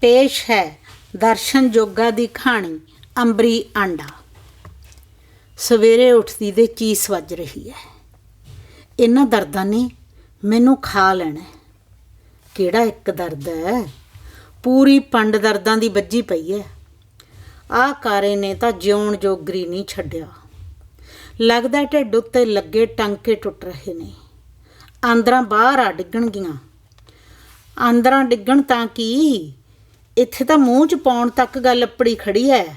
ਪੇਸ਼ ਹੈ ਦਰਸ਼ਨ ਜੋਗਾ ਦੀ ਕਹਾਣੀ ਅੰਬਰੀ ਆਂਡਾ। ਸਵੇਰੇ ਉੱਠਦੀ ਦੇ ਚੀਸ ਵੱਜ ਰਹੀ ਹੈ। ਇਹਨਾਂ ਦਰਦਾਂ ਨੇ ਮੈਨੂੰ ਖਾ ਲੈਣਾ ਕਿਹੜਾ ਇੱਕ ਦਰਦ ਹੈ? ਪੂਰੀ ਪੰਡ ਦਰਦਾਂ ਦੀ ਵੱਜੀ ਪਈ ਹੈ। ਆਹ ਕਾਰੇ ਨੇ ਤਾਂ ਜਿਉਣ ਜੋਗਰੀ ਨਹੀਂ ਛੱਡਿਆ। ਲੱਗਦਾ ਢਿੱਡ ਉੱਤੇ ਲੱਗੇ ਟਾਂਕੇ ਟੁੱਟ ਰਹੇ ਨੇ। ਆਂਦਰਾਂ ਬਾਹਰ ਆ ਡਿੱਗਣਗੀਆਂ। ਆਂਦਰਾਂ ਡਿੱਗਣ ਤਾਂ ਕੀ? ਇੱਥੇ ਤਾਂ ਮੂੰਹ 'ਚ ਪਾਉਣ ਤੱਕ ਗੱਲ ਅਪੜੀ ਖੜੀ ਹੈ।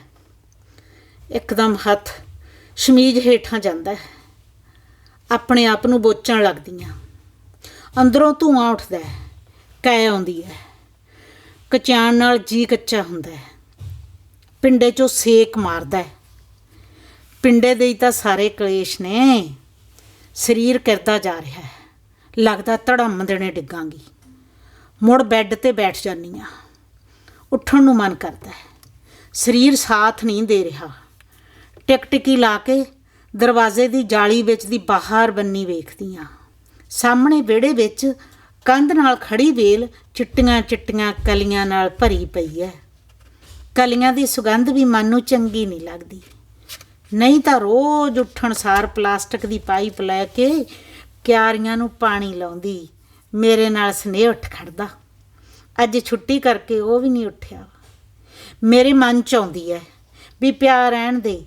ਇੱਕਦਮ ਹੱਥ ਸ਼ਮੀਜ਼ ਹੇਠਾਂ ਜਾਂਦਾ ਹੈ। ਆਪਣੇ ਆਪ ਨੂੰ ਬੋਚਣ ਲੱਗਦੀਆਂ। ਅੰਦਰੋਂ ਧੂਆਂ ਉੱਠਦਾ ਹੈ। ਕੈ ਆਉਂਦੀ ਹੈ। ਕਚਾਣ ਨਾਲ ਜੀ ਕੱਚਾ ਹੁੰਦਾ ਹੈ। ਪਿੰਡੇ 'ਚੋਂ ਸੇਕ ਮਾਰਦਾ ਹੈ। ਪਿੰਡੇ ਦੇ ਹੀ ਤਾਂ ਸਾਰੇ ਕਲੇਸ਼ ਨੇ। ਸਰੀਰ ਕਰਦਾ ਜਾ ਰਿਹਾ ਹੈ। ਲੱਗਦਾ ਧੜਮ ਦੇਣੇ ਡਿੱਗਾਂਗੀ। ਮੁੜ ਬੈੱਡ ਤੇ ਬੈਠ ਜਾਨੀ ਆ ਉੱਠਣ ਨੂੰ ਮਨ ਕਰਦਾ ਹੈ। ਸਰੀਰ ਸਾਥ ਨਹੀਂ ਦੇ ਰਿਹਾ। ਟਿਕਟਿਕੀ ਲਾ ਕੇ ਦਰਵਾਜ਼ੇ ਦੀ ਜਾਲੀ ਵਿੱਚ ਦੀ ਬਾਹਰ ਬੰਨੀ ਵੇਖਦੀ ਆ ਸਾਹਮਣੇ ਵਿਹੜੇ ਵਿੱਚ ਕੰਧ ਨਾਲ ਖੜੀ ਵੇਲ ਚਿੱਟੀਆਂ ਚਿੱਟੀਆਂ ਕਲੀਆਂ ਨਾਲ ਭਰੀ ਪਈ ਹੈ। ਕਲੀਆਂ ਦੀ ਸੁਗੰਧ ਵੀ ਮਨ ਨੂੰ ਚੰਗੀ ਨਹੀਂ ਲੱਗਦੀ। ਨਹੀਂ ਤਾਂ ਰੋਜ਼ ਉੱਠਣ ਸਾਰ ਪਲਾਸਟਿਕ ਦੀ ਪਾਈਪ ਲੈ ਕੇ ਕਿਆਰੀਆਂ ਨੂੰ ਪਾਣੀ ਲਾਉਂਦੀ। ਮੇਰੇ ਨਾਲ ਸਨੇਹ ਉੱਠ ਖੜਦਾ ਅੱਜ ਛੁੱਟੀ ਕਰਕੇ ਉਹ ਵੀ ਨਹੀਂ ਉੱਠਿਆ। ਮੇਰੇ ਮਨ ਚ ਆਉਂਦੀ ਹੈ ਵੀ ਪਿਆਰ ਰਹਿਣ ਦੇ।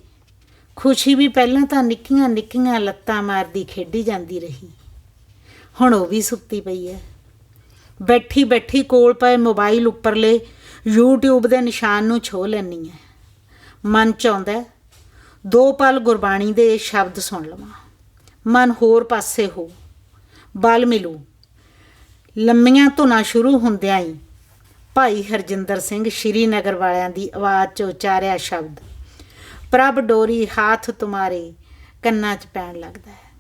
ਖੁਸ਼ੀ ਵੀ ਪਹਿਲਾਂ ਤਾਂ ਨਿੱਕੀਆਂ ਨਿੱਕੀਆਂ ਲੱਤਾਂ ਮਾਰਦੀ ਖੇਡੀ ਜਾਂਦੀ ਰਹੀ। ਹੁਣ ਉਹ ਵੀ ਸੁੱਤੀ ਪਈ ਹੈ ਬੈਠੀ ਬੈਠੀ ਕੋਲ ਪਏ ਮੋਬਾਈਲ ਉੱਪਰਲੇ YouTube ਦੇ ਨਿਸ਼ਾਨ ਨੂੰ ਛੋ ਲੈਣੀ ਹੈ ਮਨ ਚ ਆਉਂਦਾ ਦੋ ਪਲ ਗੁਰਬਾਣੀ ਦੇ ਸ਼ਬਦ ਸੁਣ ਲਵਾਂ। ਮਨ ਹੋਰ ਪਾਸੇ ਹੋ, ਬਲ ਮਿਲੂ। ਲੰਮੀਆਂ ਧੁਨਾਂ ਸ਼ੁਰੂ ਹੁੰਦਿਆਂ ਹੀ ਭਾਈ ਹਰਜਿੰਦਰ ਸਿੰਘ ਸ਼੍ਰੀਨਗਰ ਵਾਲਿਆਂ ਦੀ ਆਵਾਜ਼ 'ਚ ਉਚਾਰਿਆ ਸ਼ਬਦ, ਪ੍ਰਭ ਡੋਰੀ ਹਾਥ ਤੁਮਾਰੇ ਕੰਨਾਂ 'ਚ ਪੈਣ ਲੱਗਦਾ ਹੈ।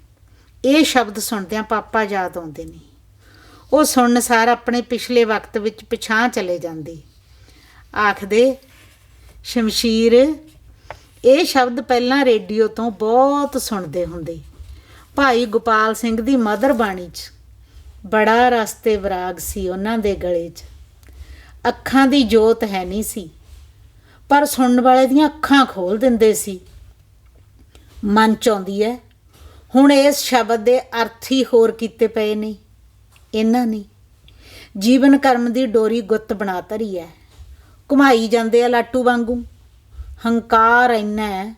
ਇਹ ਸ਼ਬਦ ਸੁਣਦਿਆਂ ਪਾਪਾ ਯਾਦ ਆਉਂਦੇ ਨੇ। ਉਹ ਸੁਣਨ ਸਾਰ ਆਪਣੇ ਪਿਛਲੇ ਵਕਤ ਵਿੱਚ ਪਿਛਾਂ ਚਲੇ ਜਾਂਦੇ। ਆਖਦੇ, ਸ਼ਮਸ਼ੀਰ, ਇਹ ਸ਼ਬਦ ਪਹਿਲਾਂ ਰੇਡੀਓ ਤੋਂ ਬਹੁਤ ਸੁਣਦੇ ਹੁੰਦੇ। ਭਾਈ ਗੋਪਾਲ ਸਿੰਘ ਦੀ ਮਦਰ ਬਾਣੀ 'ਚ ਬੜਾ ਰਸਤੇ ਵਿਰਾਗ ਸੀ ਉਹਨਾਂ ਦੇ ਗਲੇ 'ਚ। ਅੱਖਾਂ ਦੀ ਜੋਤ ਹੈ ਨਹੀਂ ਸੀ, ਪਰ ਸੁਣਨ ਵਾਲੇ ਦੀਆਂ ਅੱਖਾਂ ਖੋਲ ਦਿੰਦੇ ਸੀ। ਮਨ ਚ ਆਉਂਦੀ ਹੈ ਹੁਣ ਇਸ ਸ਼ਬਦ ਦੇ ਅਰਥ ਹੀ ਹੋਰ ਕੀਤੇ ਪਏ ਨੇ। ਇਹਨਾਂ ਨੇ ਜੀਵਨ ਕਰਮ ਦੀ ਡੋਰੀ ਗੁੱਤ ਬਣਾ ਧਰੀ ਹੈ ਘੁਮਾਈ ਜਾਂਦੇ ਆ ਲਾਟੂ ਵਾਂਗੂ। ਹੰਕਾਰ ਇੰਨਾ ਹੈ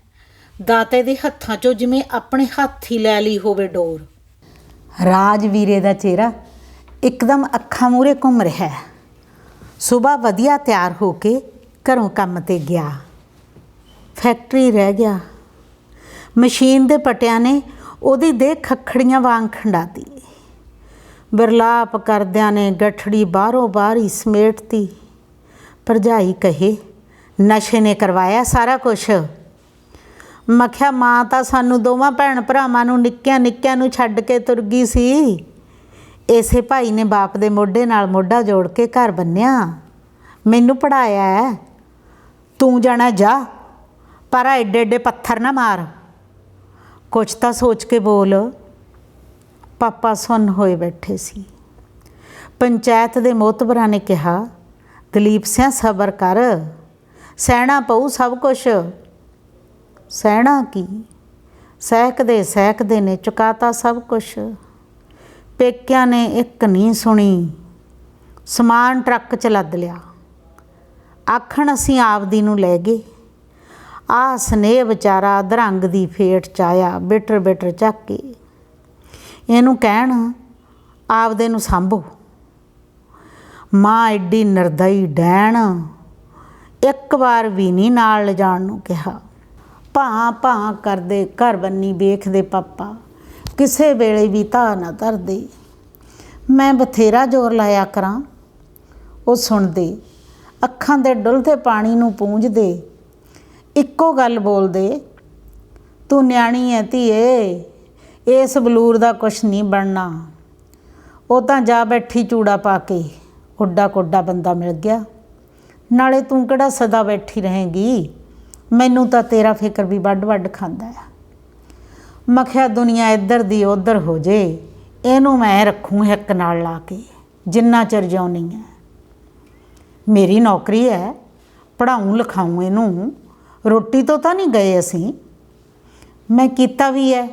ਦਾਤੇ ਦੇ ਹੱਥਾਂ 'ਚੋਂ ਜਿਵੇਂ ਆਪਣੇ ਹੱਥ ਹੀ ਲੈ ਲਈ ਹੋਵੇ ਡੋਰ। ਰਾਜ ਵੀਰੇ ਦਾ ਚਿਹਰਾ ਇੱਕਦਮ ਅੱਖਾਂ ਮੂਰੇ ਘੁੰਮ ਰਿਹਾ ਹੈ। ਸਵੇਰ ਵਧੀਆ ਤਿਆਰ ਹੋ ਕੇ ਘਰੋਂ ਕੰਮ ਤੇ ਗਿਆ। ਫੈਕਟਰੀ ਰਹਿ ਗਿਆ। ਮਸ਼ੀਨ ਦੇ ਪਟਿਆਂ ਨੇ ਉਹਦੀ ਦੇਹ ਖੱਖੜੀਆਂ ਵਾਂਗ ਖੰਡਾਤੀ। ਬਰਲਾਪ ਕਰਦਿਆਂ ਨੇ ਗੱਠੜੀ ਬਾਹਰੋਂ ਬਾਹਰ ਹੀ ਸਮੇਟਤੀ। ਭਰਜਾਈ ਕਹੇ, ਨਸ਼ੇ ਨੇ ਕਰਵਾਇਆ ਸਾਰਾ ਕੁਛ ਮੱਖਿਆ ਮਾਂ ਤਾਂ ਸਾਨੂੰ ਦੋਵਾਂ ਭੈਣ ਭਰਾਵਾਂ ਨੂੰ ਨਿੱਕਿਆਂ ਨਿੱਕਿਆਂ ਨੂੰ ਛੱਡ ਕੇ ਤੁਰ ਗਈ ਸੀ। ਇਸੇ ਭਾਈ ਨੇ ਬਾਪ ਦੇ ਮੋਢੇ ਨਾਲ ਮੋਢਾ ਜੋੜ ਕੇ ਘਰ ਬੰਨਿਆ। ਮੈਨੂੰ ਪੜਾਇਆ ਹੈ। ਤੂੰ ਜਾਣਾ ਜਾ, ਪਰ ਐਡੇ ਐਡੇ ਪੱਥਰ ਨਾ ਮਾਰ। ਕੁਛ ਤਾਂ ਸੋਚ ਕੇ ਬੋਲ। ਪਾਪਾ ਸੁੰਨ ਹੋਏ ਬੈਠੇ ਸੀ। ਪੰਚਾਇਤ ਦੇ ਮੋਤਬਰਾਂ ਨੇ ਕਿਹਾ, ਦਲੀਪ ਸਿਆ, ਸਬਰ ਕਰ। ਸਹਿਣਾ ਪਊ ਸਭ ਕੁਛ। ਸਹਿਣਾ ਕੀ? ਸਹਿਕਦੇ ਸਹਿਕਦੇ ਨੇ ਚੁਕਾਤਾ ਸਭ ਕੁਛ। ਪੇਕਿਆਂ ਨੇ ਇੱਕ ਨਹੀਂ ਸੁਣੀ। ਸਮਾਨ ਟਰੱਕ ਚ ਲੱਦ ਲਿਆ। ਆਖਣ, ਅਸੀਂ ਆਪਦੀ ਨੂੰ ਲੈ ਗਏ। ਆ ਸਨੇਹ ਵਿਚਾਰਾ ਦਰੰਗ ਦੀ ਫੇਟ ਚ ਆਇਆ, ਬਿਟਰ ਬਿਟਰ ਚੱਕ ਕੇ। ਇਹਨੂੰ ਕਹਿਣ, ਆਪਦੇ ਨੂੰ ਸੰਭੋ। ਮਾਂ ਐਡੀ ਨਰਦਈ ਡੈਣ, ਇੱਕ ਵਾਰ ਵੀ ਨਹੀਂ ਨਾਲ ਲਿਜਾਣ ਨੂੰ ਕਿਹਾ। ਭਾਂ ਭਾਂ ਕਰਦੇ ਘਰ ਬੰਨੀ ਵੇਖਦੇ ਪਾਪਾ। ਕਿਸੇ ਵੇਲੇ ਵੀ ਧਾ ਨਾ ਧਰਦੇ। ਮੈਂ ਬਥੇਰਾ ਜ਼ੋਰ ਲਾਇਆ ਕਰਾਂ। ਉਹ ਸੁਣਦੇ, ਅੱਖਾਂ ਦੇ ਡੁੱਲਦੇ ਪਾਣੀ ਨੂੰ ਪੂੰਝਦੇ। ਇੱਕੋ ਗੱਲ ਬੋਲਦੇ, ਤੂੰ ਨਿਆਣੀ ਐ ਧੀਏ, ਇਸ ਬਲੂਰ ਦਾ ਕੁਛ ਨਹੀਂ ਬਣਨਾ। ਉਹ ਤਾਂ ਜਾ ਬੈਠੀ ਚੂੜਾ ਪਾ ਕੇ, ਉੱਡਾ ਕੋਡਾ ਬੰਦਾ ਮਿਲ ਗਿਆ। ਨਾਲੇ ਤੂੰ ਕਿਹੜਾ ਸਦਾ ਬੈਠੀ ਰਹੇਗੀ? ਮੈਨੂੰ ਤਾਂ ਤੇਰਾ ਫਿਕਰ ਵੀ ਵੱਡ ਵੱਡ ਖਾਂਦਾ ਹੈ ਮਖਿਆ ਦੁਨੀਆ ਇੱਧਰ ਦੀ ਉੱਧਰ ਹੋ ਜੇ, ਇਹਨੂੰ ਮੈਂ ਰੱਖੂੰ ਇੱਕ ਨਾਲ ਲਾ ਕੇ, ਜਿੰਨਾ ਚਿਰ ਜਿਉਣੀ ਹੈ ਮੇਰੀ ਨੌਕਰੀ ਹੈ ਪੜਾਉਂ ਲਿਖਾਉਂ ਇਹਨੂੰ, ਰੋਟੀ ਤੋਂ ਤਾਂ ਨਹੀਂ ਗਏ ਅਸੀਂ। ਮੈਂ ਕੀਤਾ ਵੀ ਹੈ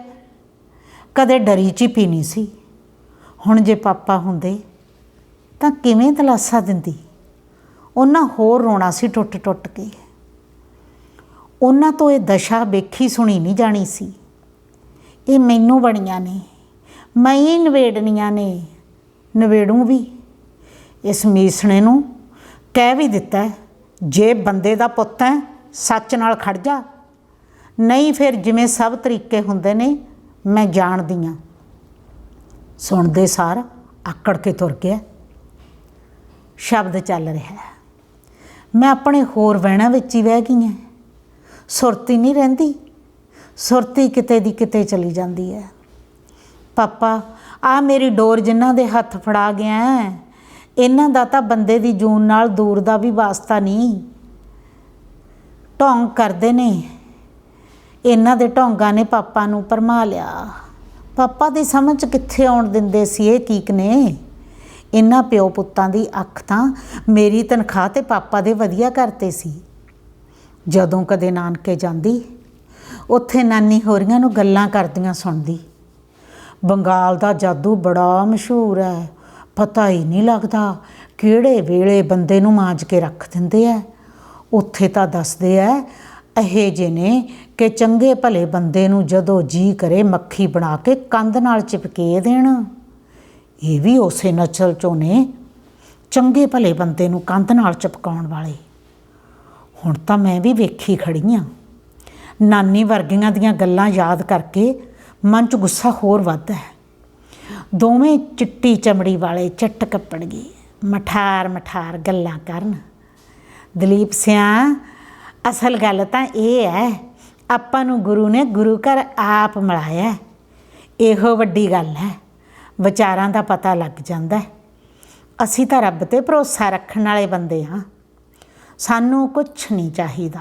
ਕਦੇ ਡਰੀ ਚਿਪੀ ਨਹੀਂ ਸੀ। ਹੁਣ ਜੇ ਪਾਪਾ ਹੁੰਦੇ, ਤਾਂ ਕਿਵੇਂ ਦਲਾਸਾ ਦਿੰਦੀ? ਉਹਨਾਂ ਹੋਰ ਰੋਣਾ ਸੀ ਟੁੱਟ ਟੁੱਟ ਕੇ। ਉਹਨਾਂ ਤੋਂ ਇਹ ਦਸ਼ਾ ਵੇਖੀ ਸੁਣੀ ਨਹੀਂ ਜਾਣੀ ਸੀ। ਇਹ ਮੈਨੂੰ ਬਣੀਆਂ ਨੇ, ਮੈਂ ਹੀ ਨਵੇੜਨੀਆਂ ਨੇ, ਨਵੇੜੂ ਵੀ। ਇਸ ਮੀਸਣੇ ਨੂੰ ਕਹਿ ਵੀ ਦਿੱਤਾ ਜੇ ਬੰਦੇ ਦਾ ਪੁੱਤ ਹੈ, ਸੱਚ ਨਾਲ ਖੜ ਜਾ। ਨਹੀਂ ਫਿਰ ਜਿਵੇਂ ਸਭ ਤਰੀਕੇ ਹੁੰਦੇ ਨੇ, ਮੈਂ ਜਾਣਦੀ ਹਾਂ। ਸੁਣਦੇ ਸਾਰ ਆਕੜ ਕੇ ਤੁਰ ਗਿਆ। ਸ਼ਬਦ ਚੱਲ ਰਿਹਾ ਮੈਂ ਆਪਣੇ ਹੋਰ ਵਹਿਣਾ ਵਿੱਚ ਹੀ ਵਹਿ ਗਈ ਹਾਂ। ਸੁਰਤੀ ਨਹੀਂ ਰਹਿੰਦੀ। ਸੁਰਤੀ ਕਿਤੇ ਦੀ ਕਿਤੇ ਚਲੀ ਜਾਂਦੀ ਹੈ। ਪਾਪਾ ਆ ਮੇਰੀ ਡੋਰ ਜਿਨ੍ਹਾਂ ਦੇ ਹੱਥ ਫੜਾ ਗਿਆ ਹੈ, ਇਹਨਾਂ ਦਾ ਤਾਂ ਬੰਦੇ ਦੀ ਜੂਨ ਨਾਲ ਦੂਰ ਦਾ ਵੀ ਵਾਸਤਾ ਨਹੀਂ। ਢੋਂਗ ਕਰਦੇ ਨੇ। ਇਹਨਾਂ ਦੇ ਢੋਂਗਾਂ ਨੇ ਪਾਪਾ ਨੂੰ ਪਰਮਾ ਲਿਆ। ਪਾਪਾ ਦੀ ਸਮਝ ਕਿੱਥੇ ਆਉਣ ਦਿੰਦੇ ਸੀ ਇਹ ਕੀਕ ਨੇ? ਇਹਨਾਂ ਪਿਓ ਪੁੱਤਾਂ ਦੀ ਅੱਖ ਤਾਂ ਮੇਰੀ ਤਨਖਾਹ ਤੇ ਪਾਪਾ ਦੇ ਵਧੀਆ ਕਰਤੇ ਸੀ। ਜਦੋਂ ਕਦੇ ਨਾਨਕੇ ਜਾਂਦੀ, ਉੱਥੇ ਨਾਨੀ ਹੋਰੀਆਂ ਨੂੰ ਗੱਲਾਂ ਕਰਦੀਆਂ ਸੁਣਦੀ। ਬੰਗਾਲ ਦਾ ਜਾਦੂ ਬੜਾ ਮਸ਼ਹੂਰ ਹੈ, ਪਤਾ ਹੀ ਨਹੀਂ ਲੱਗਦਾ ਕਿਹੜੇ ਵੇਲੇ ਬੰਦੇ ਨੂੰ ਮਾਂਜ ਕੇ ਰੱਖ ਦਿੰਦੇ ਆ ਉੱਥੇ ਤਾਂ ਦੱਸਦੇ ਆ ਇਹ ਜੇ ਨੇ ਕਿ ਚੰਗੇ ਭਲੇ ਬੰਦੇ ਨੂੰ ਜਦੋਂ ਜੀ ਕਰੇ ਮੱਖੀ ਬਣਾ ਕੇ ਕੰਧ ਨਾਲ ਚਿਪਕੇ ਦੇਣ। ਇਹ ਵੀ ਉਸੇ ਨਸਲ ਚੋਂ ਨੇ, ਚੰਗੇ ਭਲੇ ਬੰਦੇ ਨੂੰ ਕੰਧ ਨਾਲ ਚਿਪਕਾਉਣ ਵਾਲੇ। ਹੁਣ ਤਾਂ ਮੈਂ ਵੀ ਵੇਖੀ ਖੜੀ ਆ। ਨਾਨੀ ਵਰਗੀਆਂ ਦੀਆਂ ਗੱਲਾਂ ਯਾਦ ਕਰਕੇ ਮਨ 'ਚ ਗੁੱਸਾ ਹੋਰ ਵੱਧਦਾ ਹੈ। ਦੋਵੇਂ ਚਿੱਟੀ ਚਮੜੀ ਵਾਲੇ ਚੱਟ ਕੱਪੜਗੇ ਮਠਾਰ ਮਠਾਰ ਗੱਲਾਂ ਕਰਨ। ਦਲੀਪ ਸਿਆ, ਅਸਲ ਗੱਲ ਤਾਂ ਇਹ ਹੈ, ਆਪਾਂ ਨੂੰ ਗੁਰੂ ਨੇ ਗੁਰੂ ਘਰ ਆਪ ਮਿਲਾਇਆ ਇਹੋ ਵੱਡੀ ਗੱਲ ਹੈ, ਵਿਚਾਰਾਂ ਦਾ ਪਤਾ ਲੱਗ ਜਾਂਦਾ ਅਸੀਂ ਤਾਂ ਰੱਬ ਤੇ ਭਰੋਸਾ ਰੱਖਣ ਵਾਲੇ ਬੰਦੇ ਹਾਂ। ਸਾਨੂੰ ਕੁਝ ਨਹੀਂ ਚਾਹੀਦਾ।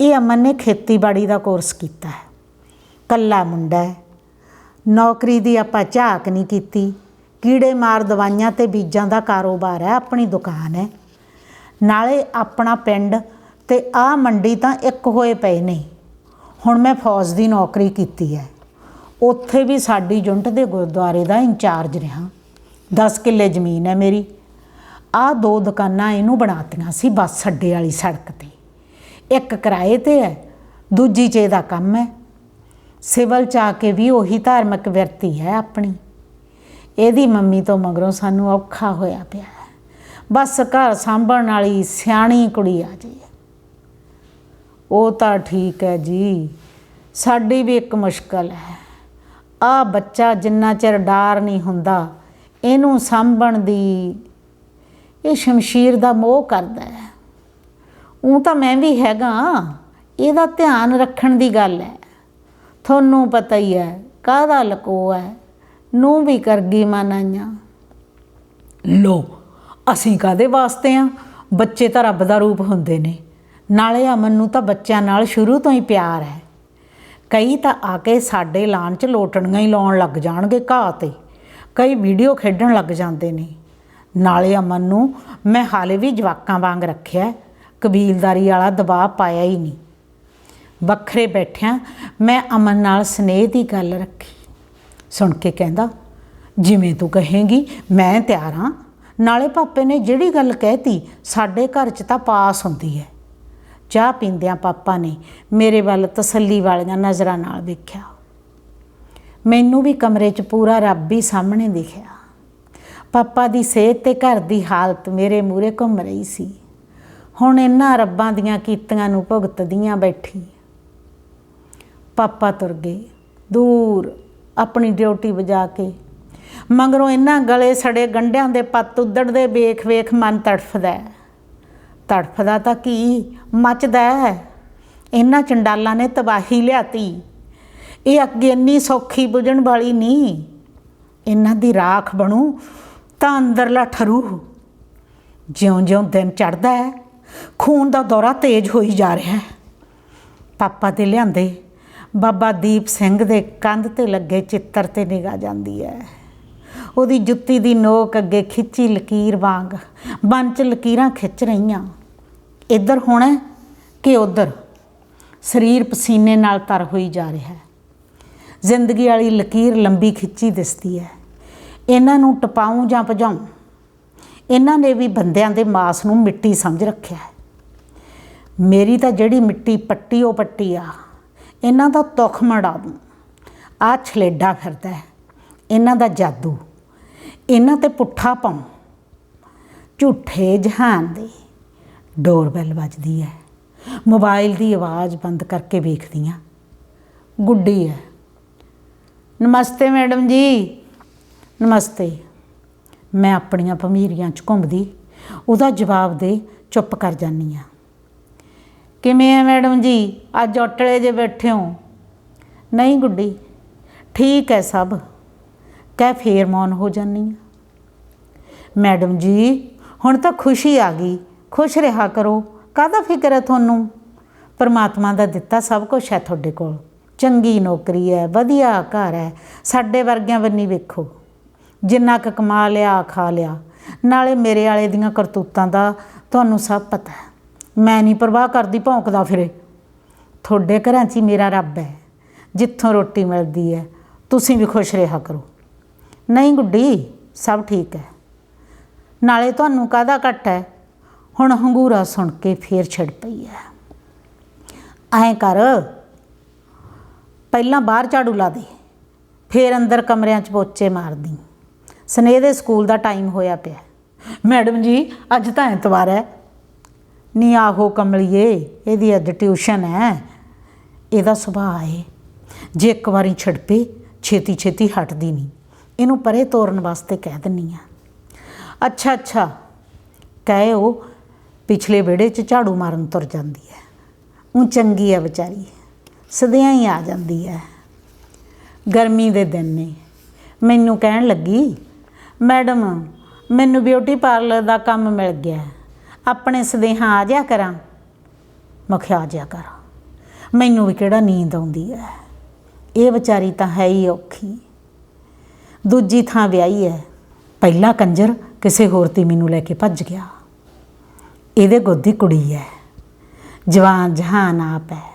ਇਹ ਅਮਨ ਨੇ ਖੇਤੀਬਾੜੀ ਦਾ ਕੋਰਸ ਕੀਤਾ ਹੈ। ਕੱਲਾ ਮੁੰਡਾ ਹੈ। ਨੌਕਰੀ ਦੀ ਆਪਾਂ ਝਾਕ ਨਹੀਂ ਕੀਤੀ। ਕੀੜੇ ਮਾਰ ਦਵਾਈਆਂ ਤੇ ਬੀਜਾਂ ਦਾ ਕਾਰੋਬਾਰ ਹੈ, ਆਪਣੀ ਦੁਕਾਨ ਹੈ। ਨਾਲੇ ਆਪਣਾ ਪਿੰਡ ਤੇ ਆ ਮੰਡੀ ਤਾਂ ਇੱਕ ਹੋਏ ਪਏ ਨੇ। ਹੁਣ ਮੈਂ ਫੌਜ ਦੀ ਨੌਕਰੀ ਕੀਤੀ ਹੈ। ਉੱਥੇ ਵੀ ਸਾਡੀ ਯੂਨਿਟ ਦੇ ਗੁਰਦੁਆਰੇ ਦਾ ਇੰਚਾਰਜ ਰਿਹਾ। 10 ਕਿੱਲੇ ਜ਼ਮੀਨ ਹੈ ਮੇਰੀ। ਆ ਦੋ ਦੁਕਾਨਾਂ ਇਹਨੂੰ ਬਣਾਤੀਆਂ ਸੀ ਬੱਸ ਅੱਡੇ ਵਾਲੀ ਸੜਕ ਤੇ। ਇੱਕ ਕਿਰਾਏ ਤੇ ਹੈ, ਦੂਜੀ ਚ ਇਹਦਾ ਕੰਮ ਹੈ। ਸਿਵਲ ਚ ਆ ਕੇ ਵੀ ਉਹੀ ਧਾਰਮਿਕ ਵਿਰਤੀ ਹੈ ਆਪਣੀ। ਇਹਦੀ ਮੰਮੀ ਤੋਂ ਮਗਰੋਂ ਸਾਨੂੰ ਔਖਾ ਹੋਇਆ ਪਿਆ ਬਸ ਘਰ ਸਾਂਭਣ ਵਾਲੀ ਸਿਆਣੀ ਕੁੜੀ ਆ ਜੇ। ਉਹ ਤਾਂ ਠੀਕ ਹੈ ਜੀ, ਸਾਡੀ ਵੀ ਇੱਕ ਮੁਸ਼ਕਲ ਹੈ। ਆ ਬੱਚਾ ਜਿੰਨਾ ਚਿਰ ਡਾਰ ਨਹੀਂ ਹੁੰਦਾ, ਇਹਨੂੰ ਸਾਂਭਣ ਦੀ ਇਹ ਸ਼ਮਸ਼ੀਰ ਦਾ ਮੋਹ ਕਰਦਾ ਹੈ। ਉਹ ਤਾਂ ਮੈਂ ਵੀ ਹੈਗਾ, ਇਹਦਾ ਧਿਆਨ ਰੱਖਣ ਦੀ ਗੱਲ ਹੈ। ਤੁਹਾਨੂੰ ਪਤਾ ਹੀ ਹੈ, ਕਾਹਦਾ ਲਕੋ ਹੈ ਨੂੰ ਵੀ ਕਰ ਗਈ ਮਨਾਈਆਂ। ਲੋ, ਅਸੀਂ ਕਾਦੇ ਵਾਸਤੇ ਆ? ਬੱਚੇ ਤਾਂ ਰੱਬ ਦਾ ਰੂਪ ਹੁੰਦੇ ਨੇ। ਨਾਲੇ ਅਮਨ ਨੂੰ ਤਾਂ ਬੱਚਿਆਂ ਨਾਲ ਸ਼ੁਰੂ ਤੋਂ ਹੀ ਪਿਆਰ ਹੈ। ਕਈ ਤਾਂ ਆ ਕੇ ਸਾਡੇ ਲਾਣ 'ਚ ਲੋਟਣੀਆਂ ਹੀ ਲਾਉਣ ਲੱਗ ਜਾਣਗੇ ਘਾਹ ਤੇ। ਕਈ ਵੀਡੀਓ ਖੇਡਣ ਲੱਗ ਜਾਂਦੇ ਨੇ। ਨਾਲੇ ਅਮਨ ਨੂੰ ਮੈਂ ਹਾਲੇ ਵੀ ਜਵਾਕਾਂ ਵਾਂਗ ਰੱਖਿਆ, ਕਬੀਲਦਾਰੀ ਵਾਲਾ ਦਬਾਅ ਪਾਇਆ ਹੀ ਨਹੀਂ। ਵੱਖਰੇ ਬੈਠਿਆਂ ਮੈਂ ਅਮਨ ਨਾਲ ਸਨੇਹ ਦੀ ਗੱਲ ਰੱਖੀ। ਸੁਣ ਕੇ ਕਹਿੰਦਾ, ਜਿਵੇਂ ਤੂੰ ਕਹੇਂਗੀ, ਮੈਂ ਤਿਆਰ ਹਾਂ। ਨਾਲੇ ਪਾਪੇ ਨੇ ਜਿਹੜੀ ਗੱਲ ਕਹਿਤੀ, ਸਾਡੇ ਘਰ 'ਚ ਤਾਂ ਪਾਸ ਹੁੰਦੀ ਹੈ। ਚਾਹ ਪੀਂਦਿਆਂ ਪਾਪਾ ਨੇ ਮੇਰੇ ਵੱਲ ਤਸੱਲੀ ਵਾਲੀਆਂ ਨਜ਼ਰਾਂ ਨਾਲ ਵੇਖਿਆ। ਮੈਨੂੰ ਵੀ ਕਮਰੇ 'ਚ ਪੂਰਾ ਰੱਬ ਹੀ ਸਾਹਮਣੇ ਦਿਖਿਆ। ਪਾਪਾ ਦੀ ਸਿਹਤ ਤੇ ਘਰ ਦੀ ਹਾਲਤ ਮੇਰੇ ਮੂਹਰੇ ਘੁੰਮ ਰਹੀ ਸੀ। ਹੁਣ ਇਹਨਾਂ ਰੱਬਾਂ ਦੀਆਂ ਕੀਤੀਆਂ ਨੂੰ ਭੁਗਤਦੀਆਂ ਬੈਠੀ। ਪਾਪਾ ਤੁਰ ਗਏ, ਦੂਰ ਆਪਣੀ ਡਿਊਟੀ ਵਜਾ ਕੇ। ਮਗਰੋਂ ਇਹਨਾਂ ਗਲੇ ਸੜੇ ਗੰਢਿਆਂ ਦੇ ਪੱਤ ਉਦੜਦੇ ਵੇਖ ਵੇਖ ਮਨ ਤੜਫਦਾ ਤੜਫਦਾ ਤਾਂ ਕੀ? ਮੱਚਦਾ ਹੈ। ਇਹਨਾਂ ਚੰਡਾਲਾਂ ਨੇ ਤਬਾਹੀ ਲਿਆਤੀ। ਇਹ ਅੱਗੇ ਇੰਨੀ ਸੌਖੀ ਬੁਝਣ ਵਾਲੀ ਨਹੀਂ। ਇਹਨਾਂ ਦੀ ਰਾਖ ਬਣੂ। ਤਾਂ ਅੰਦਰਲਾ ਠਰੂ। ਜਿਉਂ-ਜਿਉਂ ਦਿਨ ਚੜਦਾ ਹੈ, ਖੂਨ ਦਾ ਦੌਰਾ ਤੇਜ਼ ਹੋਈ ਜਾ ਰਿਹਾ ਹੈ। ਪਾਪਾ ਤੇ ਲਿਆਂਦੇ, ਬਾਬਾ ਦੀਪ ਸਿੰਘ ਦੇ ਕੰਧ ਤੇ ਲੱਗੇ ਚਿੱਤਰ ਤੇ ਨਿਗਾ ਜਾਂਦੀ ਹੈ। ਉਹਦੀ ਜੁੱਤੀ ਦੀ ਨੋਕ ਅੱਗੇ ਖਿੱਚੀ ਲਕੀਰ ਵਾਂਗ ਬੰਚ ਲਕੀਰਾਂ ਖਿੱਚ ਰਹੀਆਂ। ਇੱਧਰ ਹੋਣਾ ਕਿ ਉੱਧਰ? ਸਰੀਰ ਪਸੀਨੇ ਨਾਲ ਤਰ ਹੋਈ ਜਾ ਰਿਹਾ ਹੈ। ਜ਼ਿੰਦਗੀ ਵਾਲੀ ਲਕੀਰ ਲੰਬੀ ਖਿੱਚੀ ਦਿਸਦੀ ਹੈ। ਇਹਨਾਂ ਨੂੰ ਟਪਾਉਂ ਜਾਂ ਭਜਾਉਂ। ਇਹਨਾਂ ਨੇ ਵੀ ਬੰਦਿਆਂ ਦੇ ਮਾਸ ਨੂੰ ਮਿੱਟੀ ਸਮਝ ਰੱਖਿਆ ਹੈ। ਮੇਰੀ ਤਾਂ ਜਿਹੜੀ ਮਿੱਟੀ ਪੱਟੀ ਉਹ ਪੱਟੀ ਆ। ਇਹਨਾਂ ਦਾ ਤੁਖ ਮੜਾ ਦੂੰ। ਆ ਛਲੇਡਾ ਫਿਰਦਾ ਹੈ। ਇਹਨਾਂ ਦਾ ਜਾਦੂ। ਇਹਨਾਂ ਤੇ ਪੁੱਠਾ ਪਾਉਂ। ਝੂਠੇ ਜਹਾਨ ਦੇ ਡੋਰਬੈਲ ਵੱਜਦੀ ਹੈ। ਮੋਬਾਈਲ ਦੀ ਆਵਾਜ਼ ਬੰਦ ਕਰਕੇ ਵੇਖਦੀ ਹਾਂ। ਗੁੱਡੀ ਹੈ। ਨਮਸਤੇ ਮੈਡਮ ਜੀ। ਨਮਸਤੇ। ਮੈਂ ਆਪਣੀਆਂ ਭਮੀਰੀਆਂ 'ਚ ਘੁੰਮਦੀ, ਉਹਦਾ ਜਵਾਬ ਦੇ ਚੁੱਪ ਕਰ ਜਾਨੀ ਆ ਕਿਵੇਂ ਆ ਮੈਡਮ ਜੀ? ਅੱਜ ਔਟਲੇ ਜੇ ਬੈਠੇ ਹੋ। ਨਹੀਂ ਗੁੱਡੀ, ਠੀਕ ਹੈ ਸਭ। ਕਹਿ ਫੇਰ ਮੌਨ ਹੋ ਜਾਨੀ ਆ ਮੈਡਮ ਜੀ, ਹੁਣ ਤਾਂ ਖੁਸ਼ੀ ਆ ਗਈ। ਖੁਸ਼ ਰਿਹਾ ਕਰੋ। ਕਾਹਦਾ ਫਿਕਰ ਹੈ ਤੁਹਾਨੂੰ? ਪਰਮਾਤਮਾ ਦਾ ਦਿੱਤਾ ਸਭ ਕੁਝ ਹੈ ਤੁਹਾਡੇ ਕੋਲ। ਚੰਗੀ ਨੌਕਰੀ ਹੈ, ਵਧੀਆ ਘਰ ਹੈ। ਸਾਡੇ ਵਰਗਿਆਂ ਬੰਨੀ ਵੇਖੋ। ਜਿੰਨਾ ਕੁ ਕਮਾ ਲਿਆ, ਖਾ ਲਿਆ। ਨਾਲੇ ਮੇਰੇ ਵਾਲੇ ਦੀਆਂ ਕਰਤੂਤਾਂ ਦਾ ਤੁਹਾਨੂੰ ਸਭ ਪਤਾ ਹੈ। ਮੈਂ ਨਹੀਂ ਪਰਵਾਹ ਕਰਦੀ ਭੌਂਕਦਾ ਫਿਰੇ। ਤੁਹਾਡੇ ਘਰਾਂ 'ਚ ਹੀ ਮੇਰਾ ਰੱਬ ਹੈ, ਜਿੱਥੋਂ ਰੋਟੀ ਮਿਲਦੀ ਹੈ, ਤੁਸੀਂ ਵੀ ਖੁਸ਼ ਰਿਹਾ ਕਰੋ। ਨਹੀਂ ਗੁੱਡੀ, ਸਭ ਠੀਕ ਹੈ। ਨਾਲੇ ਤੁਹਾਨੂੰ ਕਾਹਦਾ ਘਟ ਹੈ? ਹੁਣ ਹੰਗੂਰਾ ਸੁਣ ਕੇ ਫੇਰ ਛਿੜ ਪਈ ਹੈ। ਐਂ ਕਰ, ਪਹਿਲਾਂ ਬਾਹਰ ਝਾੜੂ ਲਾ ਦੇ, ਫੇਰ ਅੰਦਰ ਕਮਰਿਆਂ 'ਚ ਪੋਚੇ ਮਾਰਦੀ। ਸਨੇਹ ਦੇ ਸਕੂਲ ਦਾ ਟਾਈਮ ਹੋਇਆ ਪਿਆ। ਮੈਡਮ ਜੀ, ਅੱਜ ਤਾਂ ਐਤਵਾਰ ਹੈ। ਨਹੀਂ ਆਹੋ ਕਮਲੀਏ, ਇਹਦੀ ਅੱਜ ਟਿਊਸ਼ਨ ਹੈ। ਇਹਦਾ ਸੁਭਾਅ ਹੈ। ਜੇ ਇੱਕ ਵਾਰੀ ਛਿੜ ਛੇਤੀ ਛੇਤੀ ਹਟਦੀ ਨਹੀਂ ਇਹਨੂੰ ਪਰੇ ਤੋਰਨ ਵਾਸਤੇ ਕਹਿ ਦਿੰਨੀ ਆ। ਅੱਛਾ ਅੱਛਾ। ਕਹੇ ਉਹ ਪਿਛਲੇ ਵਿਹੜੇ 'ਚ ਝਾੜੂ ਮਾਰਨ ਤੁਰ ਜਾਂਦੀ ਹੈ। ਉਹ ਚੰਗੀ ਹੈ ਵਿਚਾਰੀ। ਸਦਿਆਂ ਹੀ ਆ ਜਾਂਦੀ ਹੈ। ਗਰਮੀ ਦੇ ਦਿਨ ਨੇ। ਮੈਨੂੰ ਕਹਿਣ ਲੱਗੀ ਮੈਡਮ, ਮੈਨੂੰ ਬਿਊਟੀ ਪਾਰਲਰ ਦਾ ਕੰਮ ਮਿਲ ਗਿਆ ਆਪਣੇ ਸਦੇਹਾਂ ਆ ਜਾ ਕਰਾਂ? ਮੈਂ ਆ ਜਾ ਕਰਾਂ। ਮੈਨੂੰ ਵੀ ਕਿਹੜਾ ਨੀਂਦ ਆਉਂਦੀ ਹੈ? ਇਹ ਵਿਚਾਰੀ ਤਾਂ ਹੈ ਹੀ ਔਖੀ। ਦੂਜੀ ਥਾਂ ਵਿਆਹੀ ਹੈ। ਪਹਿਲਾ ਕੰਜਰ ਕਿਸੇ ਹੋਰ ਤੇ ਮੈਨੂੰ ਲੈ ਕੇ ਭੱਜ ਗਿਆ। ਇਹਦੇ ਗੋਦੀ ਕੁੜੀ ਹੈ। ਜਵਾਨ ਜਹਾਨ ਆਪ ਹੈ।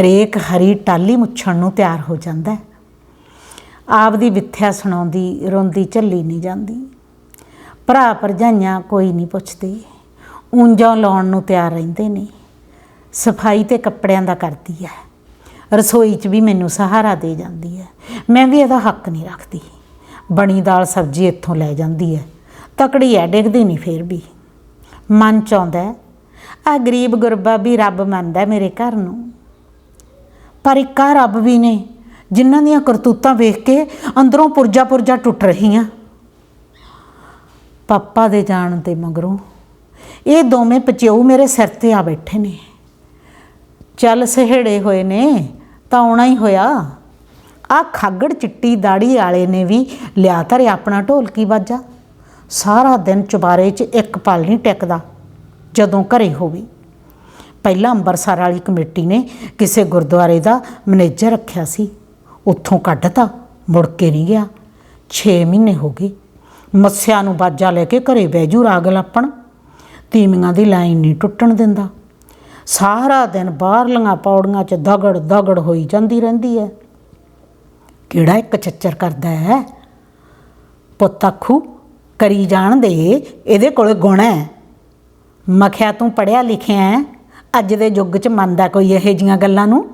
ਹਰੇਕ ਹਰੀ ਟਾਲੀ ਮੁੱਛਣ ਨੂੰ ਤਿਆਰ ਹੋ ਜਾਂਦਾ ਹੈ। ਆਪ ਦੀ ਵਿਥਿਆ ਸੁਣਾਉਂਦੀ, ਰੋਂਦੀ, ਝੱਲੀ ਨਹੀਂ ਜਾਂਦੀ। ਭਰਾ ਭਰਜਾਈਆਂ ਕੋਈ ਨਹੀਂ ਪੁੱਛਦੇ। ਉਂਝਾਂ ਲਾਉਣ ਨੂੰ ਤਿਆਰ ਰਹਿੰਦੇ ਨੇ। ਸਫ਼ਾਈ ਤੇ ਕੱਪੜਿਆਂ ਦਾ ਕਰਦੀ ਹੈ ਰਸੋਈ 'ਚ ਵੀ ਮੈਨੂੰ ਸਹਾਰਾ ਦੇ ਜਾਂਦੀ ਹੈ ਮੈਂ ਵੀ ਇਹਦਾ ਹੱਕ ਨਹੀਂ ਰੱਖਦੀ। ਬਣੀ ਦਾਲ ਸਬਜ਼ੀ ਇੱਥੋਂ ਲੈ ਜਾਂਦੀ ਹੈ ਤਕੜੀ ਹੈ ਡਿੱਗਦੀ ਨਹੀਂ ਫੇਰ ਵੀ। ਮਨ ਚ ਆਉਂਦਾ ਆ ਗਰੀਬ ਗੁਰਬਾ ਵੀ ਰੱਬ ਮੰਨਦਾ ਮੇਰੇ ਘਰ ਨੂੰ। ਪਰ ਇੱਕ ਰੱਬ ਵੀ ਨੇ ਜਿਨ੍ਹਾਂ ਦੀਆਂ ਕਰਤੂਤਾਂ ਵੇਖ ਕੇ ਅੰਦਰੋਂ ਪੁਰਜਾ ਪੁਰਜਾ ਟੁੱਟ ਰਹੀਆਂ। ਪਾਪਾ ਦੇ ਜਾਣ ਤੇ ਮਗਰੋਂ ਇਹ ਦੋਵੇਂ ਪਚਿਓ ਮੇਰੇ ਸਿਰ ਤੇ ਆ ਬੈਠੇ ਨੇ। ਚੱਲ ਸਹੇੜੇ ਹੋਏ ਨੇ, ਤਾਂ ਆਉਣਾ ਹੀ ਹੋਇਆ। ਆ ਖਾਗੜ ਚਿੱਟੀ ਦਾੜੀ ਵਾਲੇ ਨੇ ਵੀ ਲਿਆ ਧਰੇ ਆਪਣਾ ਢੋਲਕੀ ਬਾਜਾ ਸਾਰਾ ਦਿਨ ਚੁਬਾਰੇ 'ਚ ਇੱਕ ਪਲ ਨਹੀਂ ਟਿਕਦਾ ਜਦੋਂ ਘਰੇ ਹੋਵੇ। ਪਹਿਲਾਂ ਅੰਬਰਸਰ ਵਾਲੀ ਕਮੇਟੀ ਨੇ ਕਿਸੇ ਗੁਰਦੁਆਰੇ ਦਾ ਮੈਨੇਜਰ ਰੱਖਿਆ ਸੀ। ਉੱਥੋਂ ਕੱਢਤਾ, ਮੁੜ ਕੇ ਨਹੀਂ ਗਿਆ। 6 ਮਹੀਨੇ ਹੋ ਗਏ। ਮੱਸਿਆ ਨੂੰ ਬਾਜਾ ਲੈ ਕੇ ਘਰੇ ਬੈਜੂ ਰਾਗ ਲੱਪਣ। ਤੀਮੀਆਂ ਦੀ ਲਾਈਨ ਨਹੀਂ ਟੁੱਟਣ ਦਿੰਦਾ। ਸਾਰਾ ਦਿਨ ਬਾਹਰਲੀਆਂ ਪੌੜੀਆਂ 'ਚ ਦਗੜ ਦਗੜ ਹੋਈ ਜਾਂਦੀ ਰਹਿੰਦੀ ਹੈ ਕਿਹੜਾ ਇੱਕ ਚੱਚਰ ਕਰਦਾ ਹੈ ਪੁੱਤ ਆਖੂ, ਕਰੀ ਜਾਣ ਦੇ, ਇਹਦੇ ਕੋਲ ਗੁਣ ਹੈ ਮਖਿਆ ਤੂੰ ਪੜਿਆ ਲਿਖਿਆ ਹੈ ਅੱਜ ਦੇ ਯੁੱਗ 'ਚ ਮੰਨਦਾ ਕੋਈ ਇਹੋ ਜੀਆਂ ਗੱਲਾਂ ਨੂੰ?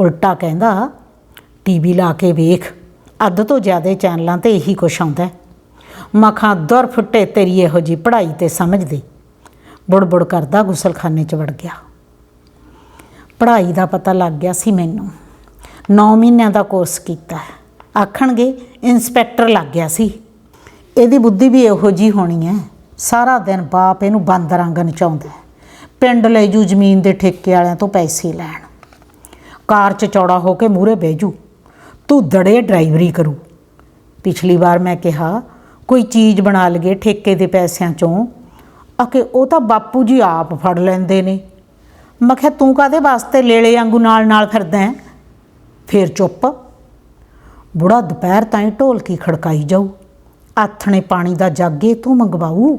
ਉਲਟਾ ਕਹਿੰਦਾ ਟੀਵੀ ਲਾ ਕੇ ਵੇਖ। ਅੱਧ ਤੋਂ ਜ਼ਿਆਦਾ ਚੈਨਲਾਂ ਤੇ ਇਹੀ ਕੁਛ ਆਉਂਦਾ ਹੈ। ਮਖਾਂ ਦਰ ਫੁੱਟੇ ਤੇਰੀ ਇਹੋ ਜੀ ਪੜ੍ਹਾਈ ਤੇ ਸਮਝਦੇ। ਬੁੜਬੁੜ ਕਰਦਾ ਗੁਸਲਖਾਨੇ 'ਚ ਵੜ ਗਿਆ। ਪੜ੍ਹਾਈ ਦਾ ਪਤਾ ਲੱਗ ਗਿਆ ਸੀ ਮੈਨੂੰ। 9 ਮਹੀਨਿਆਂ ਦਾ ਕੋਰਸ ਕੀਤਾ ਆਖਣਗੇ ਇਨਸਪੈਕਟਰ ਲੱਗ ਗਿਆ ਸੀ। ਇਹਦੀ ਬੁੱਧੀ ਵੀ ਇਹੋ ਜੀ ਹੋਣੀ ਹੈ। ਸਾਰਾ ਦਿਨ ਬਾਪ ਇਹਨੂੰ ਬਾਂਦਰਾਂ ਨਚਾਉਂਦਾ ਹੈ। ਪਿੰਡ ਲੈ ਜੂ ਜ਼ਮੀਨ ਦੇ ਠੇਕੇ ਵਾਲਿਆਂ ਤੋਂ ਪੈਸੇ ਲੈਣ। ਕਾਰ 'ਚ ਚੌੜਾ ਹੋ ਕੇ ਮੂਹਰੇ ਬਹਿ ਜੂ। ਤੂੰ ਦੜੇ ਡਰਾਈਵਰੀ ਕਰੂ। ਪਿਛਲੀ ਵਾਰ ਮੈਂ ਕਿਹਾ, ਕੋਈ ਚੀਜ਼ ਬਣਾ ਲਈਏ ਠੇਕੇ ਦੇ ਪੈਸਿਆਂ ਚੋਂ। ਆਕੇ ਉਹ ਤਾਂ ਬਾਪੂ ਜੀ ਆਪ ਫੜ ਲੈਂਦੇ ਨੇ। ਮੈਂ ਕਿਹਾ, ਤੂੰ ਕਾਦੇ ਵਾਸਤੇ ਲੇਲੇ ਵਾਂਗੂ ਨਾਲ ਨਾਲ ਫਿਰਦਾ ਹੈ? ਫੇਰ ਚੁੱਪ। ਬੁੜਾ ਦੁਪਹਿਰ ਤਾਈਂ ਢੋਲਕੀ ਖੜਕਾਈ ਜਾਊ। ਆਥਣੇ ਪਾਣੀ ਦਾ ਜਾਗੇ ਤੂੰ ਮੰਗਵਾਊ।